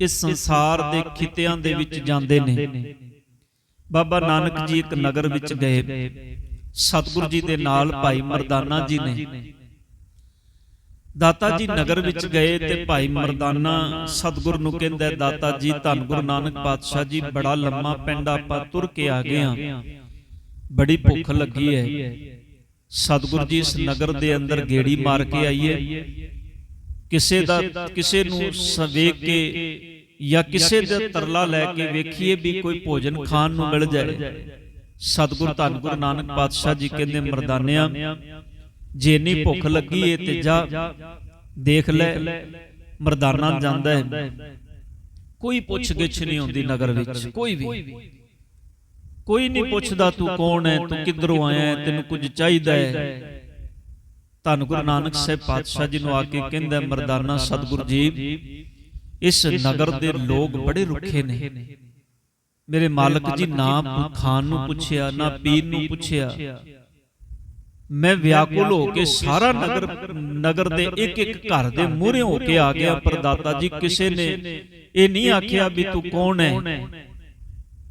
ਇਸ ਸੰਸਾਰ ਦੇ ਖਿੱਤਿਆਂ ਦੇ ਵਿੱਚ ਜਾਂਦੇ ਨੇ। ਬਾਬਾ ਨਾਨਕ ਜੀ ਇੱਕ ਨਗਰ ਵਿੱਚ ਗਏ। ਸਤਿਗੁਰੂ ਜੀ ਦੇ ਨਾਲ ਭਾਈ ਮਰਦਾਨਾ ਜੀ ਨੇ। ਦਾਤਾ ਜੀ ਨਗਰ ਵਿੱਚ ਗਏ ਤੇ ਭਾਈ ਮਰਦਾਨਾ ਸਤਿਗੁਰ ਨੂੰ ਕਹਿੰਦਾ ਦਾਤਾ ਜੀ ਧੰਨ ਗੁਰੂ ਨਾਨਕ ਪਾਤਸ਼ਾਹ ਜੀ ਬੜਾ ਲੰਮਾ ਪਿੰਡ ਆਪਾਂ ਤੁਰ ਕੇ ਆ ਗਏ ਆ ਬੜੀ ਭੁੱਖ ਲੱਗੀ ਹੈ ਸਤਿਗੁਰ ਜੀ ਇਸ ਨਗਰ ਦੇ ਅੰਦਰ ਗੇੜੀ ਮਾਰ ਕੇ ਆਈਏ ਕਿਸੇ ਦਾ ਕਿਸੇ ਨੂੰ ਸਵੇਖ ਕੇ ਜਾਂ ਕਿਸੇ ਦਾ ਤਰਲਾ ਲੈ ਕੇ ਵੇਖੀਏ ਵੀ ਕੋਈ ਭੋਜਨ ਖਾਣ ਨੂੰ ਮਿਲ ਜਾਏ। ਸਤਿਗੁਰ ਧੰਨ ਗੁਰੂ ਨਾਨਕ ਪਾਤਸ਼ਾਹ ਜੀ ਕਹਿੰਦੇ ਮਰਦਾਨਿਆਂ ਜੇ ਨਹੀਂ ਭੁੱਖ ਲੱਗੀ ਏ ਤੇ ਜਾ ਦੇਖ ਲੈ ਮਰਦਾਨਾ ਜਾਂਦਾ ਹੈ। ਕੋਈ ਪੁੱਛ ਗਿੱਛ ਨਹੀਂ ਹੁੰਦੀ ਨਗਰ ਵਿੱਚ। ਕੋਈ ਵੀ। ਕੋਈ ਨਹੀਂ ਪੁੱਛਦਾ ਤੂੰ ਕੌਣ ਹੈ ਤੂੰ ਕਿੱਧਰੋਂ ਆਇਆ ਹੈ ਤੈਨੂੰ ਕੁਝ ਚਾਹੀਦਾ ਹੈ। ਧੰਨ ਗੁਰੂ ਨਾਨਕ ਸਾਹਿਬ ਪਾਤਸ਼ਾਹ ਜੀ ਨੂੰ ਆ ਕੇ ਕਹਿੰਦਾ ਮਰਦਾਨਾ ਸਤਿਗੁਰੂ ਜੀ ਇਸ ਨਗਰ ਦੇ ਲੋਕ ਬੜੇ ਰੁੱਖੇ ਨੇ। ਮੇਰੇ ਮਾਲਕ ਜੀ ਨਾ ਖਾਣ ਨੂੰ ਪੁੱਛਿਆ ਨਾ ਪੀਣ ਨੂੰ ਪੁੱਛਿਆ। ਮੈਂ ਵਿਆਕੁਲ ਹੋ ਕੇ ਸਾਰਾ ਨਗਰ ਨਗਰ ਦੇ ਇੱਕ ਇੱਕ ਘਰ ਦੇ ਮੂਹਰੇ ਹੋ ਕੇ ਆ ਗਿਆ ਪਰ ਦਾਤਾ ਜੀ ਕਿਸੇ ਨੇ। ਇਹ ਨਹੀਂ ਆਖਿਆ ਵੀ ਤੂੰ ਕੌਣ ਹੈ।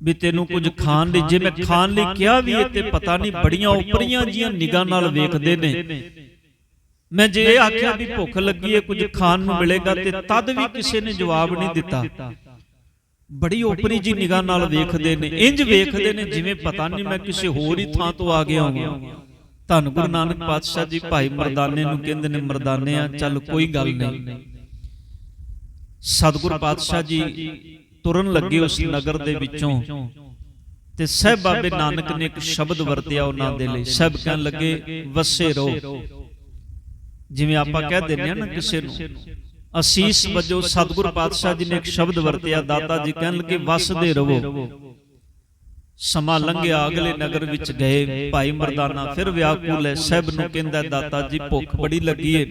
ਵੀ ਤੈਨੂੰ ਕੁਝ ਖਾਣ ਲਈ ਜੇ ਮੈਂ ਖਾਣ ਲਈ ਕਿਹਾ ਵੀ ਇਹ ਤੇ ਪਤਾ ਨਹੀਂ ਬੜੀਆਂ ਉਪਰੀਆਂ ਜੀਆਂ ਨਿਗਾਹ ਨਾਲ ਵੇਖਦੇ ਨੇ। ਮੈਂ ਜੇ ਆਖਿਆ ਵੀ ਭੁੱਖ ਲੱਗੀ ਹੈ ਕੁਝ ਖਾਣ ਨੂੰ ਮਿਲੇਗਾ ਤੇ ਤਦ ਵੀ ਕਿਸੇ ਨੇ ਜਵਾਬ ਨਹੀਂ ਦਿੱਤਾ। ਬੜੀ ਉਪਰੀ ਜੀ ਨਿਗਾਹ ਨਾਲ ਵੇਖਦੇ ਨੇ ਇੰਜ ਵੇਖਦੇ ਨੇ ਜਿਵੇਂ ਪਤਾ ਨਹੀਂ ਮੈਂ ਕਿਸੇ ਹੋਰ ਹੀ ਥਾਂ ਤੋਂ ਆ ਗਿਆ ਹਾਂ ਧੰਨ ਗੁਰੂ ਨਾਨਕ ਪਾਤਸ਼ਾਹ ਜੀ ਭਾਈ ਮਰਦਾਨੇ ਨੂੰ ਕਹਿੰਦੇ ਨੇ ਮਰਦਾਨਿਆਂ ਚੱਲ ਕੋਈ ਗੱਲ ਨਹੀਂ। ਸਤਿਗੁਰ ਪਾਤਸ਼ਾਹ ਜੀ ਤੁਰਨ ਲੱਗੇ ਉਸ ਨਗਰ ਦੇ ਵਿੱਚੋਂ। ਤੇ ਸਹਿਬ ਬਾਬੇ ਨਾਨਕ ਨੇ ਇੱਕ ਸ਼ਬਦ ਵਰਤਿਆ ਉਹਨਾਂ ਦੇ ਲਈ। ਸਹਿਬ ਕਹਿਣ ਲੱਗੇ ਵਸੇ ਰਹੋ ਜਿਵੇਂ ਆਪਾਂ ਕਹਿ ਦਿੰਦੇ ਆ ਨਾ ਕਿਸੇ ਨੂੰ ਅਸੀਸ ਵਜੋਂ ਸਤਿਗੁਰ ਪਾਤਸ਼ਾਹ ਜੀ ਨੇ ਇੱਕ ਸ਼ਬਦ ਵਰਤਿਆ ਦਾਤਾ ਜੀ ਕਹਿਣ ਲੱਗੇ ਵਸਦੇ ਰਹੋ। ਸਮਾਂ ਲੰਘਿਆ ਅਗਲੇ ਨਗਰ ਵਿੱਚ ਗਏ ਭਾਈ ਮਰਦਾਨਾ ਫਿਰ ਵਿਆਕੂਲ ਹੈ ਸਹਿਬ ਨੂੰ ਕਹਿੰਦਾ ਦਾਤਾ ਜੀ ਭੁੱਖ ਬੜੀ ਲੱਗੀ ਏ।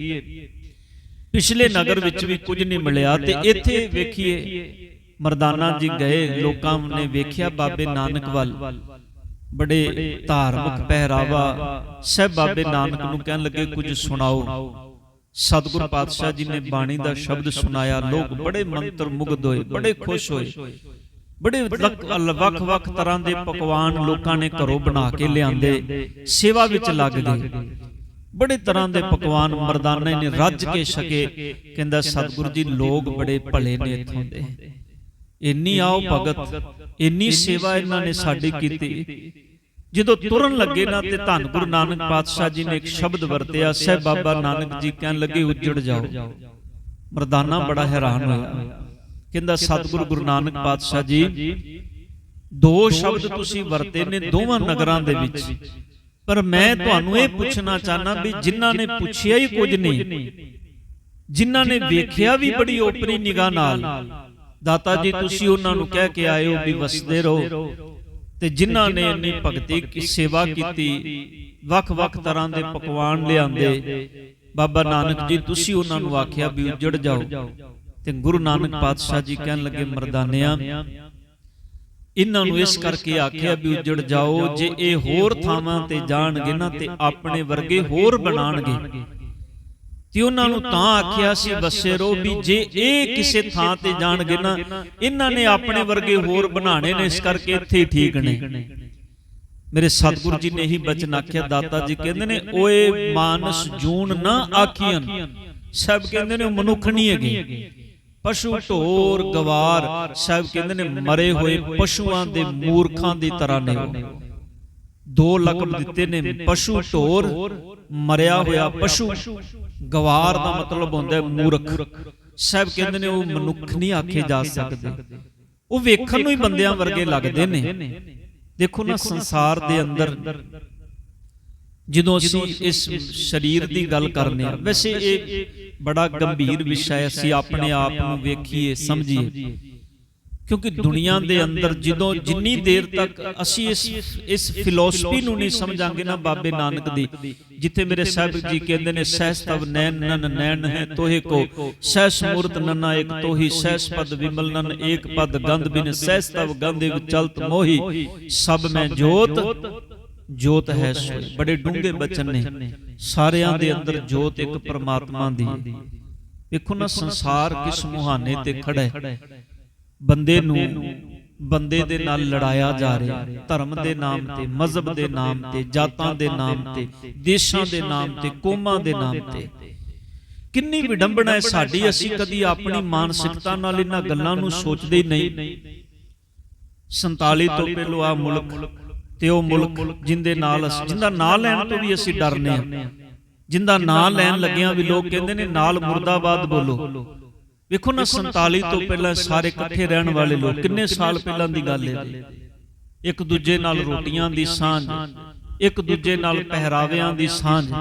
ਪਿਛਲੇ ਨਗਰ ਵਿੱਚ ਵੀ ਕੁਝ ਨਹੀਂ ਮਿਲਿਆ ਤੇ ਇੱਥੇ ਵੇਖੀਏ ਮਰਦਾਨਾ ਜੀ ਗਏ ਲੋਕਾਂ ਨੇ ਵੇਖਿਆ ਬਾਬੇ ਨਾਨਕ ਵੱਲ। ਬੜੇ ਧਾਰਮਿਕ ਪਹਿਰਾਵਾ ਸਹਿਬ ਬਾਬੇ ਨਾਨਕ ਨੂੰ ਕਹਿਣ ਲੱਗੇ ਕੁਝ ਸੁਣਾਓ। ਸਤਿਗੁਰ ਪਾਤਸ਼ਾਹ ਜੀ ਨੇ ਬਾਣੀ ਦਾ ਸ਼ਬਦ ਸੁਣਾਇਆ। ਲੋਕ ਬੜੇ ਮੰਤਰ ਮੁਗਧ ਹੋਏ ਬੜੇ ਖੁਸ਼ ਹੋਏ। ਬੜੇ ਵੱਖ ਵੱਖ ਤਰ੍ਹਾਂ ਦੇ ਪਕਵਾਨ ਲੋਕਾਂ ਨੇ ਘਰੋਂ ਬਣਾ ਕੇ ਲਿਆਂਦੇ। ਸੇਵਾ ਵਿੱਚ ਲੱਗ ਗਏ। ਬੜੇ ਤਰ੍ਹਾਂ ਦੇ ਪਕਵਾਨ ਮਰਦਾਨੇ ਨੇ ਰੱਜ ਕੇ ਛਕੇ। ਕਹਿੰਦਾ ਸਤਿਗੁਰੂ ਜੀ ਲੋਕ ਬੜੇ ਭਲੇ ਨੇ ਇਥੋਂ ਦੇ। ਇੰਨੀ ਆਓ ਭਗਤ ਇੰਨੀ ਸੇਵਾ ਇਹਨਾਂ ਨੇ ਸਾਡੀ ਕੀਤੀ। ਜਦੋਂ ਤੁਰਨ ਲੱਗੇ ਨਾ ਤੇ ਧੰਨ ਗੁਰੂ ਨਾਨਕ ਪਾਤਸ਼ਾਹ ਜੀ ਨੇ ਇੱਕ ਸ਼ਬਦ ਵਰਤਿਆ ਸਹਿਬ ਬਾਬਾ ਨਾਨਕ ਜੀ ਕਹਿਣ ਲੱਗੇ ਉੱਜੜ ਜਾਓ। ਮਰਦਾਨਾ ਬੜਾ ਹੈਰਾਨ ਹੋਇਆ। ਕਹਿੰਦਾ ਸਤਿਗੁਰੂ ਗੁਰੂ ਨਾਨਕ ਪਾਤਸ਼ਾਹ ਜੀ ਦੋ ਸ਼ਬਦ ਤੁਸੀਂ ਵਰਤੇ ਨੇ ਦੋਵਾਂ ਨਗਰਾਂ ਦੇ ਵਿੱਚ। ਪਰ ਮੈਂ ਤੁਹਾਨੂੰ ਇਹ ਪੁੱਛਣਾ ਚਾਹਨਾ ਵੀ ਜਿਨ੍ਹਾਂ ਨੇ ਪੁੱਛਿਆ ਹੀ ਕੁਝ ਨਹੀਂ। ਜਿਨ੍ਹਾਂ ਨੇ ਵੇਖਿਆ ਵੀ ਬੜੀ ਓਪਰੀ ਨਿਗਾਹ ਨਾਲ। ਦਾਤਾ ਜੀ ਤੁਸੀਂ ਉਹਨਾਂ ਨੂੰ ਕਹਿ ਕੇ ਆਏ ਹੋ ਵੀ ਵਸਦੇ ਰਹੋ। ਤੇ ਜਿਨ੍ਹਾਂ ਨੇ ਇੰਨੀ ਭਗਤੀ ਕੀ ਸੇਵਾ ਕੀਤੀ ਵੱਖ-ਵੱਖ ਤਰ੍ਹਾਂ ਦੇ ਪਕਵਾਨ ਲਿਆਂਦੇ। ਬਾਬਾ ਨਾਨਕ ਜੀ ਤੁਸੀਂ ਉਹਨਾਂ ਨੂੰ ਆਖਿਆ ਵੀ ਉੱਜੜ ਜਾਓ। ਤੇ ਗੁਰੂ ਨਾਨਕ ਪਾਤਸ਼ਾਹ ਜੀ ਕਹਿਣ ਲੱਗੇ ਮਰਦਾਨਿਆਂ। ਇਹਨਾਂ ਨੂੰ ਇਸ ਕਰਕੇ ਆਖਿਆ ਵੀ ਉੱਜੜ ਜਾਓ। ਜੇ ਇਹ ਹੋਰ ਥਾਵਾਂ ਤੇ ਜਾਣਗੇ ਨਾ ਤੇ ਆਪਣੇ ਵਰਗੇ ਹੋਰ ਬਣਾਣਗੇ ਤੇ ਉਹਨਾਂ ਨੂੰ ਤਾਂ ਆਖਿਆ ਸੀ ਵਸੇ ਰੋ ਵੀ ਜੇ ਇਹ ਕਿਸੇ ਥਾਂ ਤੇ ਜਾਣਗੇ ਨਾ ਇਹਨਾਂ ਨੇ ਆਪਣੇ ਵਰਗੇ ਹੋਰ ਬਣਾਣੇ ਨੇ ਇਸ ਕਰਕੇ ਇੱਥੇ ਠੀਕ ਨੇ। ਮੇਰੇ ਸਤਿਗੁਰੂ ਜੀ ਨੇ ਹੀ ਬਚਨ ਆਖਿਆ ਦਾਤਾ ਜੀ ਕਹਿੰਦੇ ਨੇ ਓਏ ਮਾਨਸ ਜੂਨ ਨਾ ਆਖੀਆਂ ਸਭ ਕਹਿੰਦੇ ਨੇ ਮਨੁੱਖ ਨਹੀਂ ਹੈਗੇ। ਪਸ਼ੂ ਢੋਰ ਗਵਾਰ ਸਭ ਕਹਿੰਦੇ ਨੇ ਮਰੇ ਹੋਏ ਪਸ਼ੂਆਂ ਦੇ ਮੂਰਖਾਂ ਦੀ ਤਰ੍ਹਾਂ ਨੇ ਉਹ। ਦੋ ਲਕਬ ਦਿੱਤੇ ਨੇ ਪਸ਼ੂ ਢੋਰ ਮਰਿਆ ਹੋਇਆ ਪਸ਼ੂ। ਗਵਾਰ ਦਾ ਮਤਲਬ ਹੁੰਦਾ ਮੂਰਖ। ਸਭ ਕਹਿੰਦੇ ਨੇ ਉਹ ਮਨੁੱਖ ਨਹੀਂ ਆਖੇ ਜਾ ਸਕਦੇ। ਉਹ ਵੇਖਣ ਨੂੰ ਹੀ ਬੰਦਿਆਂ ਵਰਗੇ ਲੱਗਦੇ ਨੇ। ਦੇਖੋ ਨਾ ਸੰਸਾਰ ਦੇ ਅੰਦਰ ਜਦੋਂ ਅਸੀਂ ਇਸ ਸਰੀਰ ਦੀ ਗੱਲ ਕਰਨੇ ਆ ਵੈਸੇ ਇਹ ਬੜਾ ਗੰਭੀਰ ਵਿਸ਼ਾ ਹੈ ਅਸੀਂ ਆਪਣੇ ਆਪ ਨੂੰ ਵੇਖੀਏ ਸਮਝੀਏ। ਕਿਉਂਕਿ ਦੁਨੀਆ ਦੇ ਅੰਦਰ ਜਦੋਂ ਜਿੰਨੀ ਦੇਰ ਤੱਕ ਅਸੀਂ ਇਸ ਇਸ ਫਿਲਾਸਫੀ ਨੂੰ ਨਹੀਂ ਸਮਝਾਂਗੇ ਨਾ ਬਾਬੇ ਨਾਨਕ ਦੀ। ਜਿੱਥੇ ਮੇਰੇ ਸਾਹਿਬ ਜੀ ਕਹਿੰਦੇ ਨੇ ਸਹਿਸ ਤਵ ਨੈਣ ਨਨ ਨੈਣ ਹੈ ਤੋਹੇ ਕੋ। ਸਹਿਸ ਮੂਰਤ ਨਨਾ ਇੱਕ ਤੋਹੀ ਸਹਿਸ ਪਦ ਵਿਮਲ ਨਨ ਏਕ ਪਦ ਗੰਧ ਬਿਨ ਸਹਿਸ ਤਵ ਗੰਧੇ ਵਿੱਚ ਚਲਤ ਮੋਹੀ। ਸਭ ਮੈਂ ਜੋਤ ਜੋਤ ਹੈ ਸੋਈ ਬੜੇ ਡੂੰਘੇ ਬਚਨ ਨੇ। ਸਾਰਿਆਂ ਦੇ ਅੰਦਰ ਜੋਤ ਇੱਕ ਪਰਮਾਤਮਾ ਦੀ। ਵੇਖੋ ਨਾ ਸੰਸਾਰ ਕਿਸ ਮੁਹਾਨੇ ਤੇ ਖੜਾ ਹੈ ਬੰਦੇ ਨੂੰ ਬੰਦੇ ਦੇ ਨਾਲ ਲੜਾਇਆ ਜਾ ਰਿਹਾ ਧਰਮ ਦੇ ਨਾਮ ਤੇ ਮਜ਼ਹਬ ਦੇ ਨਾਮ ਤੇ ਜਾਤਾਂ ਦੇ ਨਾਮ ਤੇ ਦੇਸ਼ਾਂ ਦੇ ਨਾਮ ਤੇ ਕੌਮਾਂ ਦੇ ਨਾਮ ਤੇ। ਕਿੰਨੀ ਵਿਡੰਬਣਾ ਹੈ ਸਾਡੀ ਅਸੀਂ ਕਦੀ ਆਪਣੀ ਮਾਨਸਿਕਤਾ ਨਾਲ ਇਹਨਾਂ ਗੱਲਾਂ ਨੂੰ ਸੋਚਦੇ ਹੀ ਨਹੀਂ। 47 ਤੋਂ ਪਹਿਲਾਂ ਆ ਮੁਲਕ ਤੇ ਉਹ ਮੁਲਕ ਜਿੰਦੇ ਨਾਲ ਅਸੀਂ ਜਿੰਦਾ ਨਾਂ ਲੈਣ ਤੋਂ ਵੀ ਅਸੀਂ ਡਰਨੇ ਆ। ਜਿੰਦਾ ਨਾਂ ਲੈਣ ਲੱਗਿਆਂ ਵੀ ਲੋਕ ਕਹਿੰਦੇ ਨੇ ਨਾਲ ਮੁਰਦਾਬਾਦ ਬੋਲੋ। ਵੇਖੋ ਨਾ 47 ਤੋਂ ਪਹਿਲਾਂ ਸਾਰੇ ਇਕੱਠੇ ਰਹਿਣ ਵਾਲੇ ਲੋਕ ਕਿੰਨੇ ਸਾਲ ਪਹਿਲਾਂ ਦੀ ਗੱਲ ਹੈ। ਇੱਕ ਦੂਜੇ ਨਾਲ ਰੋਟੀਆਂ ਦੀ ਸਾਂਝ ਇੱਕ ਦੂਜੇ ਨਾਲ ਪਹਿਰਾਵਿਆਂ ਦੀ ਸਾਂਝ।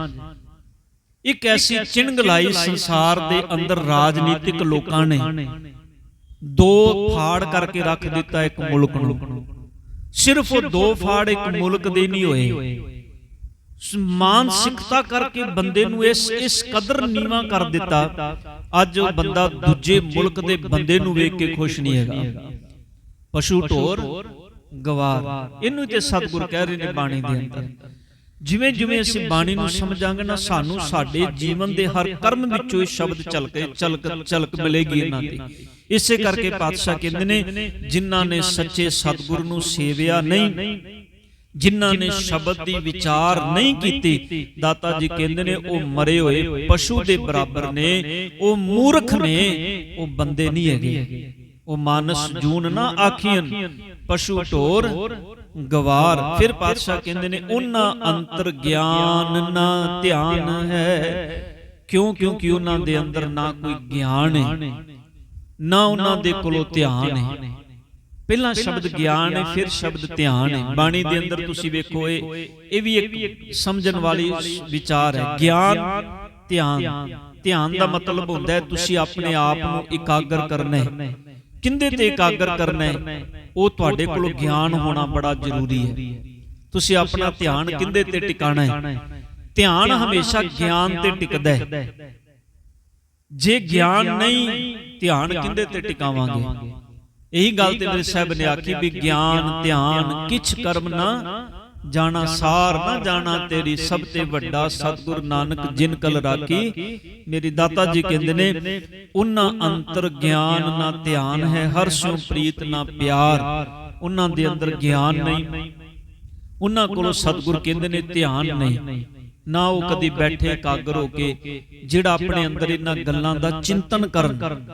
ਇੱਕ ਐਸੀ ਚਿੰਗਲਾਈ ਸੰਸਾਰ ਦੇ ਅੰਦਰ ਰਾਜਨੀਤਿਕ ਲੋਕਾਂ ਨੇ ਦੋ ਫਾੜ ਕਰਕੇ ਰੱਖ ਦਿੱਤਾ ਇੱਕ ਮੁਲਕ ਨੂੰ। ਸਿਰਫ ਉਹ ਦੋ ਫਾੜ ਇੱਕ ਮੁਲਕ ਦੇ ਨਹੀਂ ਹੋਏ। ਮਾਨਸਿਕਤਾ ਕਰਕੇ ਬੰਦੇ ਨੂੰ ਇਸ ਇਸ ਕਦਰ ਨੀਵਾ ਕਰ ਦਿੱਤਾ। ਅੱਜ ਉਹ ਬੰਦਾ ਦੂਜੇ ਮੁਲਕ ਦੇ ਬੰਦੇ ਨੂੰ ਵੇਖ ਕੇ ਖੁਸ਼ ਨਹੀਂ ਹੈਗਾ। ਪਸ਼ੂ ਢੋਰ ਗਵਾਰ। ਇਹਨੂੰ ਤੇ ਸਤਿਗੁਰ ਕਹਿ ਰਹੇ ਨੇ ਬਾਣੀ ਦੇ ਅੰਦਰ। ਜਿਵੇਂ ਜਿਵੇਂ ਅਸੀਂ ਬਾਣੀ ਨੂੰ ਸਮਝਾਂਗੇ ਨਾ ਸਾਨੂੰ ਸਾਡੇ ਜੀਵਨ ਦੇ ਹਰ ਕਰਮ ਵਿੱਚੋਂ ਇਹ ਸ਼ਬਦ ਝਲਕੇ ਝਲਕ ਝਲਕ ਮਿਲੇਗੀ ਇਹਨਾਂ ਦੀ। ਇਸੇ ਕਰਕੇ ਪਾਤਸ਼ਾਹ ਕਹਿੰਦੇ ਨੇ ਜਿਨ੍ਹਾਂ ਨੇ ਸੱਚੇ ਸਤਿਗੁਰ ਨੂੰ ਸੇਵਿਆ ਨਹੀਂ। ਜਿਨ੍ਹਾਂ ਨੇ ਸ਼ਬਦ ਦੀ ਵਿਚਾਰ ਨਹੀਂ ਕੀਤੀ ਦਾਤਾ ਜੀ ਕਹਿੰਦੇ ਨੇ ਉਹ ਮਰੇ ਹੋਏ ਪਸ਼ੂ ਦੇ ਬਰਾਬਰ ਨੇ ਉਹ ਮੂਰਖ ਨੇ ਉਹ ਬੰਦੇ ਨਹੀਂ ਹੈਗੇ। ਉਹ ਮਾਨਸ ਜੂਨ ਨਾ ਆਖੀਆਂ ਪਸ਼ੂ ਢੋਰ ਗਵਾਰ। ਫਿਰ ਪਾਤਸ਼ਾਹ ਕਹਿੰਦੇ ਨੇ ਉਹਨਾਂ ਅੰਤਰ ਗਿਆਨ ਨਾ ਧਿਆਨ ਹੈ। ਕਿਉਂ? ਕਿਉਂਕਿ ਉਹਨਾਂ ਦੇ ਅੰਦਰ ਨਾ ਕੋਈ ਗਿਆਨ ਹੈ। ਨਾ ਉਹਨਾਂ ਦੇ ਕੋਲੋਂ ਧਿਆਨ ਹੈ। ਪਹਿਲਾਂ ਸ਼ਬਦ ਗਿਆਨ ਹੈ ਫਿਰ ਸ਼ਬਦ ਧਿਆਨ ਹੈ। ਬਾਣੀ ਦੇ ਅੰਦਰ ਤੁਸੀਂ ਵੇਖੋ ਇਹ ਇਹ ਵੀ ਇੱਕ ਸਮਝਣ ਵਾਲੀ ਵਿਚਾਰ ਹੈ। ਗਿਆਨ ਧਿਆਨ। ਧਿਆਨ। ਦਾ ਮਤਲਬ ਹੁੰਦਾ ਹੈ ਤੁਸੀਂ ਆਪਣੇ ਆਪ ਨੂੰ ਇਕਾਗਰ ਕਰਨਾ ਹੈ। ਕਿੰਦੇ ਤੇ ਇਕਾਗਰ ਕਰਨਾ ਹੈ? ਉਹ ਤੁਹਾਡੇ ਕੋਲ ਗਿਆਨ ਹੋਣਾ ਬੜਾ ਜ਼ਰੂਰੀ ਹੈ। ਤੁਸੀਂ ਆਪਣਾ ਧਿਆਨ ਕਿੰਦੇ ਤੇ ਟਿਕਾਣਾ ਹੈ? ਧਿਆਨ ਹਮੇਸ਼ਾ ਗਿਆਨ ਤੇ ਟਿਕਦਾ ਹੈ। ਜੇ ਗਿਆਨ ਨਹੀਂ ਧਿਆਨ ਕਿੰਦੇ ਤੇ ਟਿਕਾਵਾਂਗੇ? ਇਹੀ ਗੱਲ ਤੇ ਮੇਰੇ ਸਾਹਿਬ ਨੇ ਆਖੀ ਵੀ ਗਿਆਨ ਧਿਆਨ ਕਿਛ ਕਰਮ ਨਾ ਜਾਣਾ ਸਾਰ ਨਾ ਜਾਣਾ ਤੇਰੀ ਸਭ ਤੇ ਵੱਡਾ ਸਤਿਗੁਰ ਨਾਨਕ ਜਿਨ ਕਲ ਰਾਖੀ ਮੇਰੀ ਦਾਤਾ ਜੀ ਕਹਿੰਦੇ ਨੇ ਉਹਨਾਂ ਅੰਤਰ ਗਿਆਨ ਨਾ ਧਿਆਨ ਹੈ ਹਰ ਸੋ ਪ੍ਰੀਤ ਨਾ ਪਿਆਰ ਉਹਨਾਂ ਦੇ ਅੰਦਰ ਗਿਆਨ ਨਹੀਂ ਉਹਨਾਂ ਕੋਲੋਂ ਸਤਿਗੁਰ ਕਹਿੰਦੇ ਨੇ ਧਿਆਨ ਨਹੀਂ ਨਾ ਉਹ ਕਦੀ ਬੈਠੇ ਇਕਾਗਰ ਹੋ ਕੇ ਜਿਹੜਾ ਆਪਣੇ ਅੰਦਰ ਇਹਨਾਂ ਗੱਲਾਂ ਦਾ ਚਿੰਤਨ ਕਰਨ।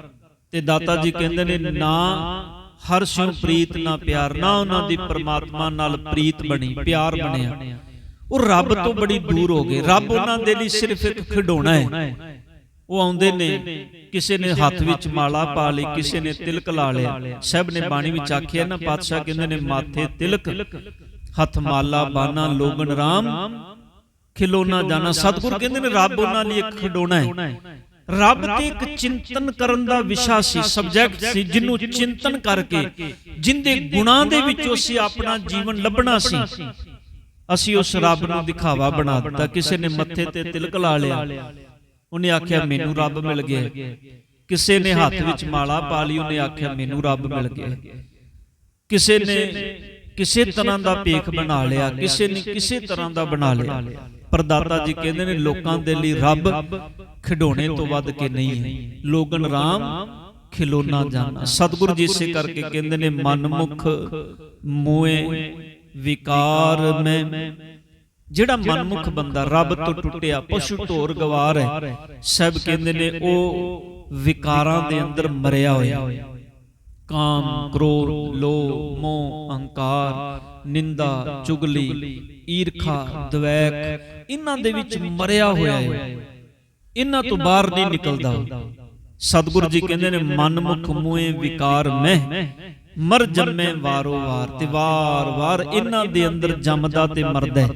ਤੇ ਦਾਤਾ ਜੀ ਕਹਿੰਦੇ ਨੇ ਨਾ ਹਰ ਸਿਉ ਪ੍ਰੀਤ ਨਾ ਪਿਆਰ ਨਾ ਉਹਨਾਂ ਦੀ ਪ੍ਰਮਾਤਮਾ ਨਾਲ ਪ੍ਰੀਤ ਬਣੀ ਪਿਆਰ ਬਣਿਆ। ਉਹ ਰੱਬ ਤੋਂ ਬੜੀ ਦੂਰ ਹੋ ਗਏ। ਰੱਬ ਉਹਨਾਂ ਦੇ ਲਈ ਸਿਰਫ ਇੱਕ ਖਿਡੌਣਾ ਹੈ। ਉਹ ਆਉਂਦੇ ਨੇ ਕਿਸੇ ਨੇ ਹੱਥ ਵਿੱਚ ਮਾਲਾ ਪਾ ਲਈ ਕਿਸੇ ਨੇ ਤਿਲਕ ਲਾ ਲਿਆ। ਸਭ ਨੇ ਬਾਣੀ ਵਿੱਚ ਆਖਿਆ ਨਾ ਪਾਤਸ਼ਾਹ ਕਹਿੰਦੇ ਨੇ ਮਾਥੇ ਤਿਲਕ ਹੱਥ ਮਾਲਾ ਬਾਨਾ ਲੋਗਨ ਰਾਮ। ਖਿਲੋਣਾ ਜਾਣਾ ਸਤਿਗੁਰ ਕਹਿੰਦੇ ਨੇ ਰੱਬ ਉਹਨਾਂ ਲਈ ਇੱਕ ਖਿਡੌਣਾ ਹੈ। ਰੱਬ ਤੇ ਇੱਕ ਚਿੰਤਨ ਕਰਨ ਦਾ ਵਿਸ਼ਾ ਸੀ ਸਬਜੈਕਟ ਸੀ ਜਿਹਨੂੰ ਚਿੰਤਨ ਕਰਕੇ ਜਿੰਦੇ ਗੁਣਾਂ ਦੇ ਵਿੱਚੋਂ ਅਸੀਂ ਆਪਣਾ ਜੀਵਨ ਲੱਭਣਾ ਸੀ। ਅਸੀਂ ਉਸ ਰੱਬ ਨੂੰ ਦਿਖਾਵਾ ਬਣਾ ਦਿੱਤਾ ਕਿਸੇ ਨੇ ਮੱਥੇ ਤੇ ਤਿਲਕ ਲਾ ਲਿਆ। ਉਹਨੇ ਆਖਿਆ ਮੈਨੂੰ ਰੱਬ ਮਿਲ ਗਿਆ ਕਿਸੇ ਨੇ ਹੱਥ ਵਿੱਚ ਮਾਲਾ ਪਾ ਲਈ ਉਹਨੇ ਆਖਿਆ ਮੈਨੂੰ ਰੱਬ ਮਿਲ ਗਿਆ ਕਿਸੇ ਨੇ ਕਿਸੇ ਤਰ੍ਹਾਂ ਦਾ ਭੇਖ ਬਣਾ ਲਿਆ ਕਿਸੇ ਨੇ ਕਿਸੇ ਤਰ੍ਹਾਂ ਦਾ ਬਣਾ ਲਿਆ। ਪਰ ਦਾਤਾ ਜੀ ਕਹਿੰਦੇ ਨੇ ਲੋਕਾਂ ਦੇ ਲਈ ਰੱਬ ਖਿਡੌਣੇ ਤੋਂ ਵੱਧ ਕੇ ਨਹੀਂ ਹੈ। ਲੋਗਨ ਰਾਮ ਖਿਲੋਨਾ ਜਾਣਾ ਸਤਿਗੁਰੂ ਜੀ ਇਸੇ ਕਰਕੇ ਕਹਿੰਦੇ ਨੇ ਮਨਮੁਖ ਮੋਏ ਵਿਕਾਰ ਮੈਂ। ਜਿਹੜਾ ਮਨਮੁਖ ਬੰਦਾ ਰੱਬ ਤੋਂ ਟੁੱਟਿਆ ਪਸ਼ੂ ਢੋਰ ਗਵਾਰ ਹੈ। ਸਭ ਕਹਿੰਦੇ ਨੇ ਉਹ ਵਿਕਾਰਾਂ ਦੇ ਅੰਦਰ ਮਰਿਆ ਹੋਇਆ। ਕਾਮ ਕ੍ਰੋਧ ਲੋਭ ਮੋਹ ਅਹੰਕਾਰ ਨਿੰਦਾ ਚੁਗਲੀ ਈਰਖਾ ਦਵੈਕ ਇਹਨਾਂ ਦੇ ਵਿੱਚ ਮਰਿਆ ਹੋਇਆ ਹੈ। ਇਹਨਾਂ ਤੋਂ ਬਾਹਰ ਨਹੀਂ ਨਿਕਲਦਾ। ਸਤਿਗੁਰੂ ਜੀ ਕਹਿੰਦੇ ਨੇ ਮਨ ਮੁਖ ਮੂਏ ਵਿਕਾਰ ਮੈਂ ਮਰ ਜੰਮੇ ਵਾਰੋ ਵਾਰ ਤੇ ਵਾਰ ਵਾਰ ਇਹਨਾਂ ਦੇ ਅੰਦਰ ਜੰਮਦਾ ਤੇ ਮਰਦਾ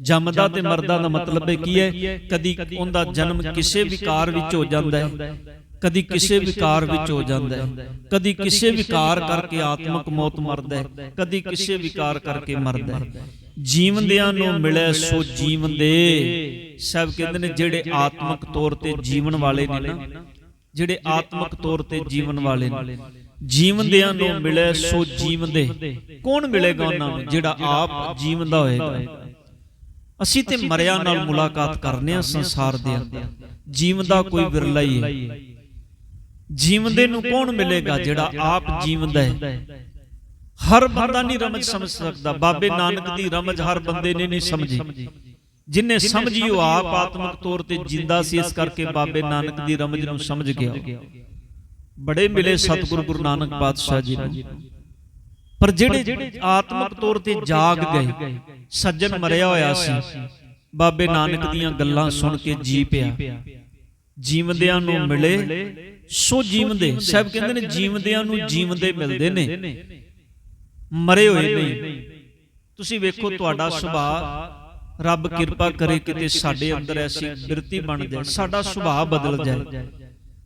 ਜੰਮਦਾ ਤੇ ਮਰਦਾ ਦਾ ਮਤਲਬ ਹੈ? ਕੀ ਹੈ? ਕਦੀ ਉਹਦਾ ਜਨਮ ਕਿਸੇ ਵਿਕਾਰ ਵਿੱਚ ਹੋ ਜਾਂਦਾ ਹੈ। ਕਦੀ ਕਿਸੇ ਵਿਕਾਰ ਵਿੱਚ ਹੋ ਜਾਂਦਾ ਹੈ। ਕਦੀ ਕਿਸੇ ਵਿਕਾਰ ਕਰਕੇ ਆਤਮਕ ਮੌਤ ਮਰਦਾ ਹੈ। ਕਦੀ ਕਿਸੇ ਵਿਕਾਰ ਕਰਕੇ ਮਰਦਾ ਹੈ। ਜੀਵਨਦਿਆਂ ਨੂੰ ਮਿਲੇ ਸੋ ਜੀਵਨ ਦੇ ਸਭ ਕਹਿੰਦੇ ਨੇ ਜਿਹੜੇ ਆਤਮਕ ਤੌਰ ਤੇ ਜੀਵਨ ਵਾਲੇ ਨੇ ਨਾ ਜਿਹੜੇ ਆਤਮਕ ਤੌਰ ਤੇ ਜੀਵਨ ਵਾਲੇ ਨੇ। ਜੀਵਨਦਿਆਂ ਨੂੰ। ਮਿਲੇ ਸੋ ਜੀਵਨ ਦੇ। ਕੌਣ ਮਿਲੇਗਾ ਉਹਨਾਂ ਨੂੰ ਜਿਹੜਾ ਆਪ ਜੀਵਨ ਦਾ ਹੋਏਗਾ। ਅਸੀਂ ਤੇ ਮਰਿਆ ਨਾਲ ਮੁਲਾਕਾਤ ਕਰਨੇ ਆ ਸੰਸਾਰ ਦੇ ਅੰਦਰ। ਜੀਵਨ ਦਾ ਕੋਈ ਵਿਰਲਾ ਹੀ ਹੈ। ਜੀਵਨ ਦੇ ਨੂੰ ਕੌਣ ਮਿਲੇਗਾ? ਜਿਹੜਾ ਆਪ ਜੀਵਨ ਦਾ ਹੈ। ਹਰ ਬੰਦਾ ਨਹੀਂ ਰਮਜ ਸਮਝ ਸਕਦਾ। ਬਾਬੇ ਨਾਨਕ ਦੀ ਰਮਜ ਹਰ ਬੰਦੇ ਨੇ ਨਹੀਂ ਸਮਝੀ। ਜਿਨੇ ਸਮਝੀ ਉਹ ਆਪ ਆਤਮਿਕ ਤੌਰ ਤੇ ਜਿੰਦਾ ਸੀ, ਇਸ ਕਰਕੇ ਬਾਬੇ ਨਾਨਕ ਦੀ ਰਮਜ ਨੂੰ ਸਮਝ ਗਿਆ। ਬੜੇ ਮਿਲੇ ਸਤਿਗੁਰੂ ਗੁਰੂ ਨਾਨਕ ਪਾਤਸ਼ਾਹ ਜੀ ਨੂੰ। ਪਰ ਜਿਹੜੇ ਆਤਮਿਕ ਤੌਰ ਤੇ ਜਾਗ ਗਏ, ਸੱਜਣ ਮਰਿਆ ਹੋਇਆ ਸੀ, ਬਾਬੇ ਨਾਨਕ ਦੀਆਂ ਗੱਲਾਂ ਸੁਣ ਕੇ ਜੀ ਪਿਆ। ਜੀਵਦਿਆਂ ਨੂੰ ਮਿਲੇ, ਸੋ ਜੀਵਦੇ ਸਭ ਕਹਿੰਦੇ ਨੇ ਜੀਵਦਿਆਂ ਨੂੰ ਜੀਵਦੇ ਮਿਲਦੇ ਨੇ। ਮਰੇ ਹੋਏ ਨਹੀਂ। ਤੁਸੀਂ ਵੇਖੋ ਤੁਹਾਡਾ ਸੁਭਾਅ। ਰੱਬ ਕਿਰਪਾ ਕਰੇ ਕਿਤੇ ਸਾਡੇ ਅੰਦਰ ਐਸੀ ਬਿਰਤੀ ਬਣ ਜਾਏ। ਸਾਡਾ ਸੁਭਾਅ ਬਦਲ ਜਾਏ।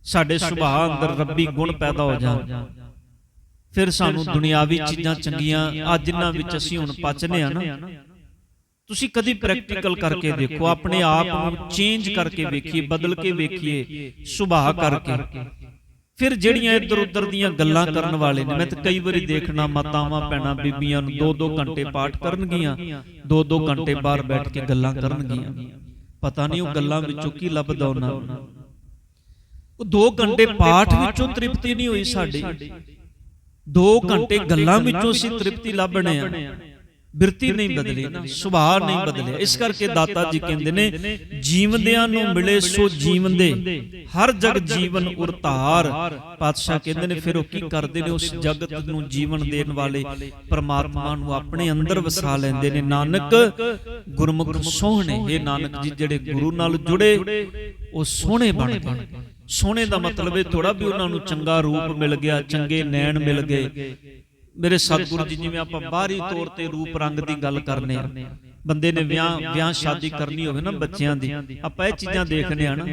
ਸਾਡੇ ਸੁਭਾਅ ਅੰਦਰ ਰੱਬੀ ਗੁਣ ਪੈਦਾ ਹੋ ਜਾਣ। ਫਿਰ ਸਾਨੂੰ ਦੁਨਿਆਵੀ ਚੀਜ਼ਾਂ ਚੰਗੀਆਂ ਆ ਜਿਨ੍ਹਾਂ ਵਿੱਚ ਅਸੀਂ ਹੁਣ ਪਚਨੇ ਆ ਨਾ। ਤੁਸੀਂ ਕਦੀ ਪ੍ਰੈਕਟੀਕਲ ਕਰਕੇ ਦੇਖੋ ਆਪਣੇ ਆਪ ਨੂੰ ਚੇਂਜ ਕਰਕੇ ਵੇਖੀਏ ਬਦਲ ਕੇ ਵੇਖੀਏ ਸੁਭਾਅ ਕਰਕੇ। ਫਿਰ ਜਿਹੜੀਆਂ ਇੱਧਰ ਉੱਧਰ ਦੀਆਂ ਗੱਲਾਂ ਕਰਨ ਵਾਲੇ ਨੇ ਮੈਂ ਤਾਂ ਕਈ ਵਾਰੀ ਦੇਖਣਾ ਮਾਤਾਵਾਂ ਭੈਣਾਂ ਬੀਬੀਆਂ ਨੂੰ 2-2 ਘੰਟੇ ਪਾਠ ਕਰਨਗੀਆਂ 2-2 ਘੰਟੇ ਬਾਹਰ ਬੈਠ ਕੇ ਗੱਲਾਂ ਕਰਨਗੀਆਂ। ਪਤਾ ਨਹੀਂ ਉਹ ਗੱਲਾਂ ਵਿੱਚੋਂ ਕੀ ਲੱਭਦਾ ਉਹਨਾਂ ਨੂੰ। ਉਹ 2 ਘੰਟੇ ਪਾਠ ਵਿੱਚੋਂ ਤ੍ਰਿਪਤੀ ਨਹੀਂ ਹੋਈ ਸਾਡੀ। 2 ਘੰਟੇ ਗੱਲਾਂ ਵਿੱਚੋਂ ਅਸੀਂ ਤ੍ਰਿਪਤੀ ਲੱਭਣੇ ਆ। ਬਿਰਤੀ ਨਹੀਂ ਬਦਲੀ ਨਾ। ਸੁਭਾਅ ਨਹੀਂ ਬਦਲਿਆ ਇਸ ਕਰਕੇ ਦਾਤਾ ਜੀ ਕਹਿੰਦੇ ਨੇ ਜੀਵਦਿਆਂ ਨੂੰ ਮਿਲੇ ਸੋ ਜੀਵਨ ਦੇ ਹਰ ਜਗ ਜੀਵਨ ਉਰਤਾਰ। ਪਾਤਸ਼ਾਹ ਕਹਿੰਦੇ ਨੇ ਫਿਰ ਉਹ ਕੀ ਕਰਦੇ ਨੇ? ਉਸ ਜਗਤ ਨੂੰ? ਜੀਵਨ ਦੇਣ ਵਾਲੇ ਪਰਮਾਤਮਾ ਨੂੰ ਆਪਣੇ ਅੰਦਰ ਵਸਾ ਲੈਂਦੇ ਨੇ। ਨਾਨਕ ਗੁਰਮੁਖ ਸੋਹਣੇ। ਇਹ ਨਾਨਕ ਜੀ ਜਿਹੜੇ ਗੁਰੂ ਨਾਲ ਜੁੜੇ ਉਹ ਸੋਹਣੇ ਬਣ ਗਏ। ਸੋਹਣੇ ਦਾ ਮਤਲਬ ਇਹ ਥੋੜਾ ਵੀ ਉਹਨਾਂ ਨੂੰ ਚੰਗਾ ਰੂਪ ਮਿਲ ਗਿਆ ਚੰਗੇ ਨੈਣ ਮਿਲ ਗਏ। ਮੇਰੇ ਸਤਿਗੁਰੂ ਜੀ ਜਿਵੇਂ ਆਪਾਂ ਬਾਹਰੀ ਤੌਰ ਤੇ ਰੂਪ ਰੰਗ ਦੀ ਗੱਲ ਕਰਨੇ ਆ। ਬੰਦੇ ਨੇ ਵਿਆਹ ਵਿਆਹ ਸ਼ਾਦੀ ਕਰਨੀ ਹੋਵੇ ਨਾ ਬੱਚਿਆਂ ਦੀ। ਆਪਾਂ ਇਹ ਚੀਜ਼ਾਂ ਦੇਖਦੇ ਆ ਨਾ।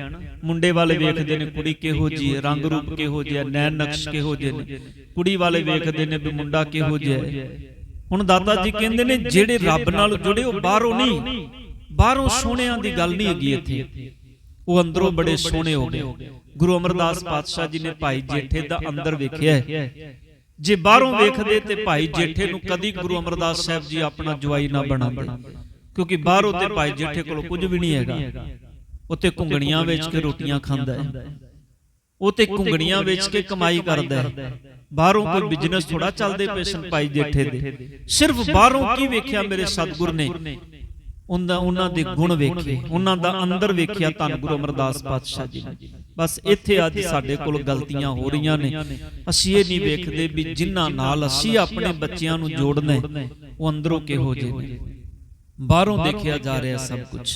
ਮੁੰਡੇ ਵਾਲੇ ਵੇਖਦੇ ਨੇ ਕੁੜੀ ਕਿਹੋ ਜੀ ਰੰਗ ਰੂਪ ਕਿਹੋ ਜਿਹਾ ਨੈਣ ਨਕਸ਼ ਕਿਹੋ ਜਿਹੇ ਨੇ। ਕੁੜੀ ਵਾਲੇ ਵੇਖਦੇ ਨੇ ਵੀ ਮੁੰਡਾ ਕਿਹੋ ਜਿਹਾ ਹੁਣ ਦਾਦਾ ਜੀ ਕਹਿੰਦੇ ਨੇ ਜਿਹੜੇ ਰੱਬ ਨਾਲ ਜੁੜੇ ਉਹ ਬਾਹਰੋਂ ਨਹੀਂ ਬਾਹਰੋਂ ਸੋਹਣਿਆਂ ਦੀ ਗੱਲ ਨਹੀਂ ਹੈਗੀ ਇੱਥੇ। ਉਹ ਅੰਦਰੋਂ ਬੜੇ ਸੋਹਣੇ ਹੋ ਗਏ। ਗੁਰੂ ਅਮਰਦਾਸ ਪਾਤਸ਼ਾਹ ਜੀ ਨੇ ਭਾਈ ਜੇਠੇ ਦਾ ਅੰਦਰ ਵੇਖਿਆ ਹੈ ਜੇ ਬਾਹਰੋਂ ਵੇਖਦੇ ਤੇ ਭਾਈ ਜੇਠੇ ਨੂੰ ਕਦੀ ਗੁਰੂ ਅਮਰਦਾਸ ਸਾਹਿਬ ਜੀ ਆਪਣਾ ਜਵਾਈ ਨਾ ਬਣਾਉਂਦੇ। ਕਿਉਂਕਿ ਬਾਹਰੋਂ ਤੇ ਭਾਈ ਜੇਠੇ ਕੋਲ ਕੁਝ ਵੀ ਨਹੀਂ ਹੈਗਾ। ਉੱਤੇ ਘੁੰਗਣੀਆਂ ਵੇਚ ਕੇ ਰੋਟੀਆਂ ਖਾਂਦਾ ਹੈ। ਉਹ ਤੇ ਘੁੰਗਣੀਆਂ ਵੇਚ ਕੇ ਕਮਾਈ ਕਰਦਾ ਹੈ। ਬਾਹਰੋਂ ਕੋਈ ਬਿਜ਼ਨਸ ਥੋੜਾ ਚੱਲਦੇ ਪਏ ਸਨ ਭਾਈ ਜੇਠੇ ਦੇ। ਸਿਰਫ ਬਾਹਰੋਂ ਕੀ ਵੇਖਿਆ ਮੇਰੇ ਸਤਿਗੁਰ ਨੇ? ਉਹਨਾਂ ਉਹਨਾਂ ਦੇ ਗੁਣ ਵੇਖੇ। ਉਹਨਾਂ ਦਾ ਅੰਦਰ ਵੇਖਿਆ ਧੰਨ ਗੁਰੂ ਅਮਰਦਾਸ ਪਾਤਸ਼ਾਹ ਜੀ ਨੇ। ਬਸ ਇੱਥੇ ਅੱਜ ਸਾਡੇ ਕੋਲ ਗਲਤੀਆਂ ਹੋ ਰਹੀਆਂ ਨੇ। ਅਸੀਂ ਇਹ ਨਹੀਂ ਵੇਖਦੇ ਵੀ ਜਿਨ੍ਹਾਂ ਨਾਲ ਅਸੀਂ ਆਪਣੇ ਬੱਚਿਆਂ ਨੂੰ ਜੋੜਨਾ ਉਹ ਅੰਦਰੋਂ ਕਿਹੋ ਜਿਹੇ ਨੇ। ਬਾਹਰੋਂ ਦੇਖਿਆ ਜਾ ਰਿਹਾ ਸਭ ਕੁਝ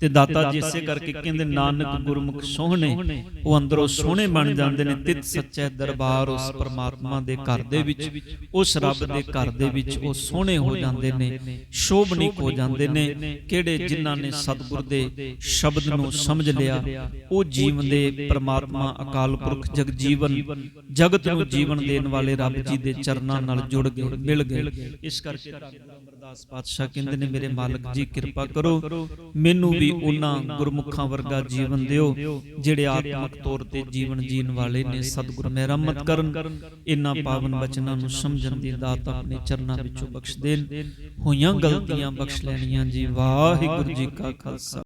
ਤੇ ਦਾਤਾ ਜੀ ਇਸੇ ਕਰਕੇ ਕਹਿੰਦੇ ਨਾਨਕ ਗੁਰਮੁਖ ਸੋਹਣੇ ਉਹ ਅੰਦਰੋਂ ਸੋਹਣੇ ਬਣ ਜਾਂਦੇ ਨੇ ਤਿਤ ਸੱਚੇ ਦਰਬਾਰ ਉਸ ਪਰਮਾਤਮਾ ਦੇ ਘਰ ਦੇ ਵਿੱਚ ਉਸ ਰੱਬ ਦੇ ਘਰ ਦੇ ਵਿੱਚ ਉਹ ਸੋਹਣੇ ਹੋ ਜਾਂਦੇ ਨੇ ਸ਼ੋਭਨੀਕ ਹੋ ਜਾਂਦੇ ਨੇ ਕਿਹੜੇ ਜਿਨ੍ਹਾਂ ਨੇ ਸਤਿਗੁਰ ਦੇ ਸ਼ਬਦ ਨੂੰ ਸਮਝ ਲਿਆ ਉਹ ਜੀਵਨ ਦੇ ਪਰਮਾਤਮਾ ਅਕਾਲ ਪੁਰਖ ਜਗਜੀਵਨ ਜਗਤ ਨੂੰ ਜੀਵਨ ਦੇਣ ਵਾਲੇ ਰੱਬ ਜੀ ਦੇ ਚਰਨਾਂ ਨਾਲ ਜੁੜ ਗਏ ਮਿਲ ਗਏ। ਇਸ ਕਰਕੇ ਅਮਰਦਾਸ ਪਾਤਸ਼ਾਹ ਕਹਿੰਦੇ ਨੇ ਮੇਰੇ ਮਾਲਕ ਜੀ ਕਿਰਪਾ ਕਰੋ। ਮੈਨੂੰ ਵੀ ਉਹਨਾਂ ਗੁਰਮੁਖਾਂ ਵਰਗਾ ਜੀਵਨ ਦਿਓ ਜਿਹੜੇ ਆਤਮਿਕ ਤੌਰ ਤੇ ਜੀਵਨ ਜੀਣ ਵਾਲੇ ਨੇ ਸਤਿਗੁਰ ਮਿਹਰਮਤ ਕਰਨ ਇਹਨਾਂ ਪਾਵਨ ਬਚਨਾਂ ਨੂੰ ਸਮਝਣ ਦੀ ਦਾਤ ਆਪਣੇ ਚਰਨਾਂ ਵਿੱਚੋਂ ਬਖਸ਼ ਦੇਣ। ਹੋਈਆਂ ਗਲਤੀਆਂ ਬਖਸ਼ ਲੈਣੀਆਂ ਜੀ। ਵਾਹਿਗੁਰੂ ਜੀ ਕਾ ਖਾਲਸਾ।